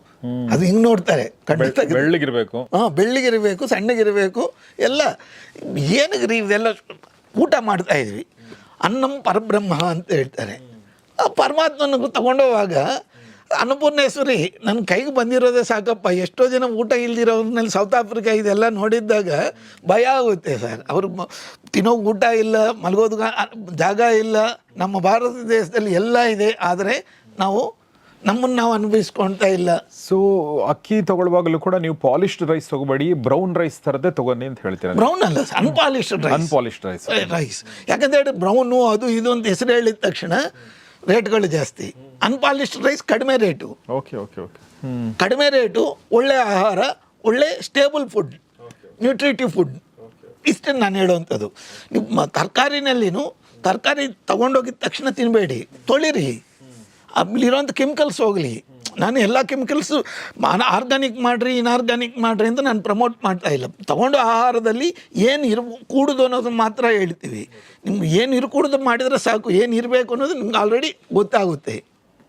ಅದು ಹಿಂಗೆ ನೋಡ್ತಾರೆ. ಖಂಡಿತ ಬೆಳ್ಳಿಗಿರಬೇಕು. ಹಾಂ ಬೆಳ್ಳಿಗಿರಬೇಕು ಸಣ್ಣಗಿರಬೇಕು ಎಲ್ಲ ಏನಗ್ರಿ ಇದೆಲ್ಲ ಊಟ ಮಾಡ್ತಾ ಇದ್ವಿ? ಅನ್ನಂ ಪರಬ್ರಹ್ಮ ಅಂತ ಹೇಳ್ತಾರೆ. ಆ ಪರಮಾತ್ಮನಿಗೂ ತಗೊಂಡೋವಾಗ ಅನ್ನಪೂರ್ಣೇಶ್ವರಿ ನನ್ನ ಕೈಗೆ ಬಂದಿರೋದೇ ಸಾಕಪ್ಪ. ಎಷ್ಟೋ ಜನ ಊಟ ಇಲ್ದಿರೋನಲ್ಲಿ ಸೌತ್ ಆಫ್ರಿಕಾ ಇದೆಲ್ಲ ನೋಡಿದ್ದಾಗ ಭಯ ಆಗುತ್ತೆ ಸರ್. ಅವರು ತಿನ್ನೋ ಊಟ ಇಲ್ಲ ಮಲಗೋದು ಜಾಗ ಇಲ್ಲ. ನಮ್ಮ ಭಾರತ ದೇಶದಲ್ಲಿ ಎಲ್ಲ ಇದೆ. ಆದರೆ ನಾವು ನಮ್ಮನ್ನು ನಾವು ಅನುಭವಿಸ್ಕೊಳ್ತಾ ಇಲ್ಲ. ಸೊ ಅಕ್ಕಿ ತಗೊಳ್ಳುವಾಗಲೂ ಕೂಡ ನೀವು ಪಾಲಿಶ್ಡ್ ರೈಸ್ ತಗೋಬೇಡಿ ಬ್ರೌನ್ ರೈಸ್ ಥರದ್ದೇ ತಗೊಂಡಿ ಅಂತ ಹೇಳ್ತೀರಾ ಬ್ರೌನ್ ಅಲ್ಲ unpolished rice unpolished rice rice ಯಾಕಂದ್ರೆ ಬ್ರೌನು ಅದು ಇದು ಅಂತ ಹೆಸರು ಹೇಳಿದ ತಕ್ಷಣ ರೇಟ್ಗಳು ಜಾಸ್ತಿ. ಅನ್ಪಾಲಿಶ್ಡ್ ರೈಸ್ ಕಡಿಮೆ ರೇಟು. ಓಕೆ ಓಕೆ ಓಕೆ ಕಡಿಮೆ ರೇಟು ಒಳ್ಳೆ ಆಹಾರ ಒಳ್ಳೆ ಸ್ಟೇಬಲ್ ಫುಡ್ ನ್ಯೂಟ್ರಿಟಿವ್ ಫುಡ್ ಇಷ್ಟನ್ನು ನಾನು ಹೇಳುವಂಥದ್ದು. ನಿಮ್ಮ ತರಕಾರಿನಲ್ಲಿನೂ ತರಕಾರಿ ತಗೊಂಡೋಗಿದ ತಕ್ಷಣ ತಿನ್ನಬೇಡಿ ತೊಳಿರಿ. ಅಲ್ಲಿರೋಂಥ ಕೆಮಿಕಲ್ಸ್ ಹೋಗಲಿ. ನಾನು ಎಲ್ಲ ಕೆಮಿಕಲ್ಸು ಆರ್ಗ್ಯಾನಿಕ್ ಮಾಡಿರಿ ಇನ್ಆರ್ಗ್ಯಾನಿಕ್ ಮಾಡಿರಿ ಅಂತ ನಾನು ಪ್ರಮೋಟ್ ಮಾಡ್ತಾ ಇಲ್ಲ. ತೊಗೊಂಡು ಆಹಾರದಲ್ಲಿ ಏನು ಇರ್, ಕೂಡುದು ಅನ್ನೋದು ಮಾತ್ರ ಹೇಳ್ತೀವಿ. ನಿಮ್ಗೆ ಏನು ಇರಕೂಡ್ದು ಮಾಡಿದರೆ ಸಾಕು, ಏನು ಇರಬೇಕು ಅನ್ನೋದು ನಿಮ್ಗೆ ಆಲ್ರೆಡಿ ಗೊತ್ತಾಗುತ್ತೆ.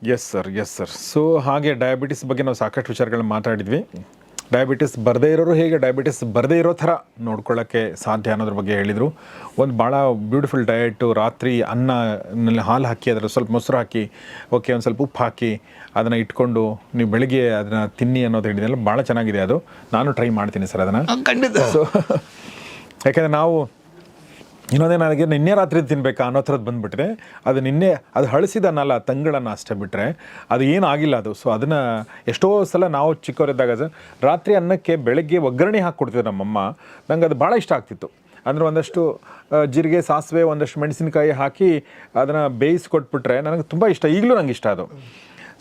Yes sir yes sir so ಹಾಗೆ ಡಯಾಬಿಟಿಸ್ ಬಗ್ಗೆ ನಾವು ಸಾಕಷ್ಟು ವಿಚಾರಗಳನ್ನ ಮಾತಾಡಿದ್ವಿ. ಡಯಾಬಿಟಿಸ್ ಬರದೇ ಇರೋರು ಹೇಗೆ ಡಯಾಬಿಟಿಸ್ ಬರದೇ ಇರೋ ಥರ ನೋಡ್ಕೊಳ್ಳೋಕ್ಕೆ ಸಾಧ್ಯ ಅನ್ನೋದ್ರ ಬಗ್ಗೆ ಹೇಳಿದರು. ಒಂದು ಭಾಳ ಬ್ಯೂಟಿಫುಲ್ ಡಯಟು ರಾತ್ರಿ ಅನ್ನನಲ್ಲಿ ಹಾಲು ಹಾಕಿ ಅದರ ಸ್ವಲ್ಪ ಮೊಸರು ಹಾಕಿ ಓಕೆ ಒಂದು ಸ್ವಲ್ಪ ಉಪ್ಪು ಹಾಕಿ ಅದನ್ನು ಇಟ್ಕೊಂಡು ನೀವು ಬೆಳಿಗ್ಗೆ ಅದನ್ನು ತಿನ್ನಿ ಅನ್ನೋದು ಹೇಳಿದೆಲ್ಲ ಭಾಳ ಚೆನ್ನಾಗಿದೆ ಅದು. ನಾನು ಟ್ರೈ ಮಾಡ್ತೀನಿ ಸರ್ ಅದನ್ನು. ಖಂಡಿತ. ಸೊ ಯಾಕೆಂದರೆ ನಾವು ಇನ್ನೊಂದೇ ನನಗೆ ನಿನ್ನೆ ರಾತ್ರಿ ತಿನ್ಬೇಕಾ ಅನ್ನೋ ಥರದ್ದು ಬಂದುಬಿಟ್ರೆ, ಅದು ನಿನ್ನೆ ಅದು ಹಳಸಿದನ್ನಲ್ಲ ತಂಗಳನ್ನ ಅಷ್ಟೇ ಬಿಟ್ಟರೆ ಅದು ಏನೂ ಆಗಿಲ್ಲ ಅದು. ಸೊ ಅದನ್ನು ಎಷ್ಟೋ ಸಲ ನಾವು ಚಿಕ್ಕವರಿದ್ದಾಗ ರಾತ್ರಿ ಅನ್ನಕ್ಕೆ ಬೆಳಗ್ಗೆ ಒಗ್ಗರಣೆ ಹಾಕ್ಕೊಡ್ತಿದ್ದೆ ನಮ್ಮಮ್ಮ, ನಂಗೆ ಅದು ಭಾಳ ಇಷ್ಟ ಆಗ್ತಿತ್ತು. ಅಂದರೆ ಒಂದಷ್ಟು ಜೀರಿಗೆ, ಸಾಸಿವೆ, ಒಂದಷ್ಟು ಮೆಣಸಿನಕಾಯಿ ಹಾಕಿ ಅದನ್ನು ಬೇಯಿಸ್ಕೊಟ್ಬಿಟ್ರೆ ನನಗೆ ತುಂಬ ಇಷ್ಟ. ಈಗಲೂ ನಂಗೆ ಇಷ್ಟ ಅದು.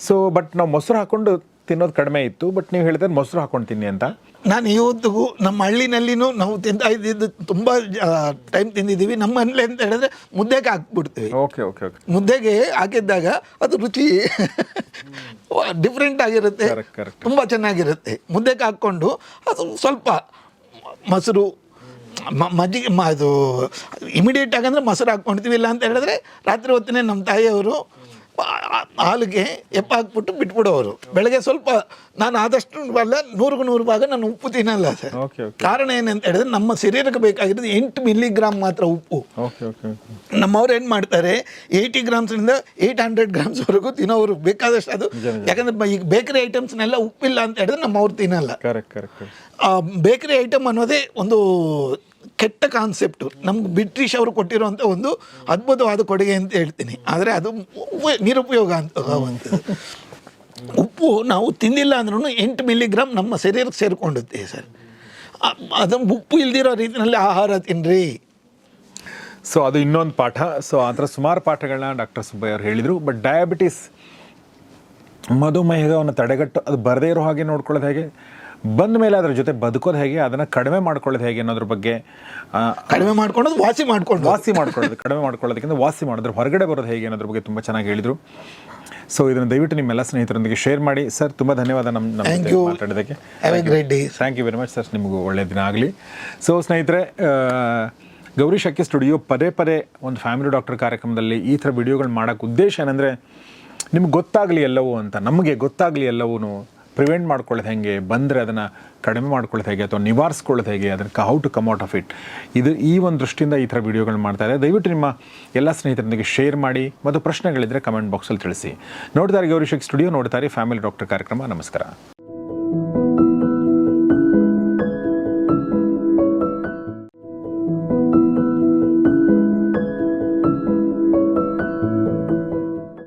ಸೊ ಬಟ್ ನಾವು ಮೊಸರು ಹಾಕ್ಕೊಂಡು ತಿನ್ನೋದು ಕಡಿಮೆ ಇತ್ತು ಬಟ್ ನೀವು ಹೇಳಿದ್ರೆ ಮೊಸರು ಹಾಕೊಂಡು ತಿನ್ನಿ ಅಂತ. ನಾನು ಇವತ್ತಿಗೂ ನಮ್ಮ ಹಳ್ಳಿನಲ್ಲಿನೂ ನಾವು ತಿಂತಾ ಇದ್ದಿದ್ದು ತುಂಬ ಟೈಮ್ ತಿಂದಿದ್ದೀವಿ. ನಮ್ಮ ಮನೇಲಿ ಅಂತ ಹೇಳಿದ್ರೆ ಮುದ್ದೆಗೆ ಹಾಕ್ಬಿಡ್ತೀವಿ. ಓಕೆ ಓಕೆ ಓಕೆ ಮುದ್ದೆಗೆ ಹಾಕಿದ್ದಾಗ ಅದು ರುಚಿ ಡಿಫ್ರೆಂಟ್ ಆಗಿರುತ್ತೆ. Correct, correct. ತುಂಬ ಚೆನ್ನಾಗಿರುತ್ತೆ. ಮುದ್ದೆಗೆ ಹಾಕ್ಕೊಂಡು ಅದು ಸ್ವಲ್ಪ ಮೊಸರು ಮ- ಮಜ್ಜಿಗೆ ಮ ಅದು ಇಮಿಡಿಯೇಟ್ ಆಗಂದ್ರೆ ಮೊಸರು ಹಾಕ್ಕೊಳ್ತೀವಿ ಇಲ್ಲ ಅಂತ ಹೇಳಿದ್ರೆ ರಾತ್ರಿ ಹೊತ್ತಿನೇ ನಮ್ಮ ತಾಯಿಯವರು ಹಾಲಿಗೆ ಎಪ್ಪ ಹಾಕ್ಬಿಟ್ಟು ಬಿಟ್ಬಿಡೋರು. ಬೆಳಗ್ಗೆ ಸ್ವಲ್ಪ ನಾನು ಆದಷ್ಟು ಅಲ್ಲ ನೂರಿಗೂ ನೂರು ಭಾಗ ನಾನು ಉಪ್ಪು ತಿನ್ನಲ್ಲ ಸರ್. ಕಾರಣ ಏನಂತ ಹೇಳಿದ್ರೆ ನಮ್ಮ ಶರೀರಕ್ಕೆ ಬೇಕಾಗಿರೋದು ಎಂಟು ಮಿಲಿಗ್ರಾಮ್ ಮಾತ್ರ ಉಪ್ಪು. ನಮ್ಮವ್ರು ಏನು ಮಾಡ್ತಾರೆ ಏಯ್ಟಿ ಗ್ರಾಮ್ಸ್ನಿಂದ ಏಯ್ಟ್ ಹಂಡ್ರೆಡ್ ಗ್ರಾಮ್ಸ್ವರೆಗೂ ತಿನ್ನೋರು. ಬೇಕಾದಷ್ಟು ಅದು ಯಾಕಂದ್ರೆ ಈಗ ಬೇಕರಿ ಐಟಮ್ಸ್ನೆಲ್ಲ ಉಪ್ಪಿಲ್ಲ ಅಂತ ಹೇಳಿದ್ರೆ ನಮ್ಮವ್ರು ತಿನ್ನಲ್ಲ. ಬೇಕರಿ ಐಟಮ್ ಅನ್ನೋದೇ ಒಂದು ಕೆಟ್ಟ ಕಾನ್ಸೆಪ್ಟು ನಮ್ಗೆ ಬ್ರಿಟಿಷ್ ಅವರು ಕೊಟ್ಟಿರುವಂಥ ಒಂದು ಅದ್ಭುತವಾದ ಕೊಡುಗೆ ಅಂತ ಹೇಳ್ತೀನಿ. ಆದರೆ ಅದು ನಿರುಪಯೋಗ ಅಂತ. ಉಪ್ಪು ನಾವು ತಿಂದಿಲ್ಲ ಅಂದ್ರೂ ಎಂಟು ಮಿಲಿಗ್ರಾಮ್ ನಮ್ಮ ಶರೀರಕ್ಕೆ ಸೇರಿಕೊಂಡುತ್ತೆ ಸರ್. ಅದನ್ನು ಉಪ್ಪು ಇಲ್ದಿರೋ ರೀತಿಯಲ್ಲಿ ಆಹಾರ ತಿನ್ನಿರಿ ಸೊ ಅದು ಇನ್ನೊಂದು ಪಾಠ. ಸೊ ಆ ಸುಮಾರು ಪಾಠಗಳನ್ನ ಡಾಕ್ಟರ್ ಸುಬ್ಬಯ್ಯ ಅವರು ಹೇಳಿದರು. ಬಟ್ ಡಯಾಬಿಟಿಸ್ ಮಧುಮೇಹವನ್ನು ತಡೆಗಟ್ಟು, ಅದು ಬರದೇ ಇರೋ ಹಾಗೆ ನೋಡ್ಕೊಳ್ಳೋದು ಹೇಗೆ? ಬಂದ ಮೇಲೆ ಅದ್ರ ಜೊತೆ ಬದುಕೋದು ಹೇಗೆ ಅದನ್ನು ಕಡಿಮೆ ಮಾಡ್ಕೊಳ್ಳೋದು ಹೇಗೆ ಅನ್ನೋದ್ರ ಬಗ್ಗೆ ಕಡಿಮೆ ಮಾಡ್ಕೊಳ್ಳೋದು ವಾಸಿ ಮಾಡ್ಕೊಂಡು ವಾಸಿ ಮಾಡ್ಕೊಳ್ಳೋದು ಕಡಿಮೆ ಮಾಡ್ಕೊಳ್ಳೋದಕ್ಕಿಂತ ವಾಸಿ ಮಾಡೋದ್ರ ಹೊರಗಡೆ ಬರೋದು ಹೇಗೆ ಅನ್ನೋದ್ರ ಬಗ್ಗೆ ತುಂಬ ಚೆನ್ನಾಗಿ ಹೇಳಿದರು. ಸೊ ಇದನ್ನು ದಯವಿಟ್ಟು ನಿಮ್ಮೆಲ್ಲ ಸ್ನೇಹಿತರೊಂದಿಗೆ ಶೇರ್ ಮಾಡಿ. ಸರ್ ತುಂಬ ಧನ್ಯವಾದ ನಮ್ಮ ಮಾತಾಡೋದಕ್ಕೆ thank you very much sir ನಿಮಗೂ ಒಳ್ಳೆಯ ದಿನ ಆಗಲಿ. ಸೊ ಸ್ನೇಹಿತರೆ ಗೌರಿ ಶಕ್ತಿ ಸ್ಟುಡಿಯೋ ಪದೇ ಪದೇ ಒಂದು ಫ್ಯಾಮಿಲಿ ಡಾಕ್ಟರ್ ಕಾರ್ಯಕ್ರಮದಲ್ಲಿ ಈ ಥರ ವಿಡಿಯೋಗಳು ಮಾಡೋಕ್ಕೆ ಉದ್ದೇಶ ಏನಂದರೆ ನಿಮ್ಗೆ ಗೊತ್ತಾಗಲಿ ಎಲ್ಲವೂ ಅಂತ ನಮಗೆ ಗೊತ್ತಾಗಲಿ ಎಲ್ಲವೂ ಪ್ರಿವೆಂಟ್ ಮಾಡ್ಕೊಳ್ಳೋದು ಹೇಗೆ? ಬಂದರೆ ಅದನ್ನು ಕಡಿಮೆ ಮಾಡ್ಕೊಳ್ಳೋದು ಹೇಗೆ? ಅಥವಾ ನಿವಾರಿಸ್ಕೊಳ್ಳೋದು ಹೇಗೆ? ಅದನ್ನು how to come out of it ಇದು ಈ ಒಂದು ದೃಷ್ಟಿಯಿಂದ ಈ ಥರ ಮಾಡ್ತಾ ಇದೆ ದಯವಿಟ್ಟು ನಿಮ್ಮ ಎಲ್ಲ ಸ್ನೇಹಿತರೊಂದಿಗೆ ಶೇರ್ ಮಾಡಿ. ಮತ್ತು ಪ್ರಶ್ನೆಗಳಿದ್ದರೆ ಕಮೆಂಟ್ ಬಾಕ್ಸಲ್ಲಿ ತಿಳಿಸಿ. ನೋಡ್ತಾರೆ ಗೌರಿಶಕ್ ಸ್ಟುಡಿಯೋ ನೋಡ್ತಾರೆ ಫ್ಯಾಮಿಲಿ ಡಾಕ್ಟರ್ ಕಾರ್ಯಕ್ರಮ. ನಮಸ್ಕಾರ.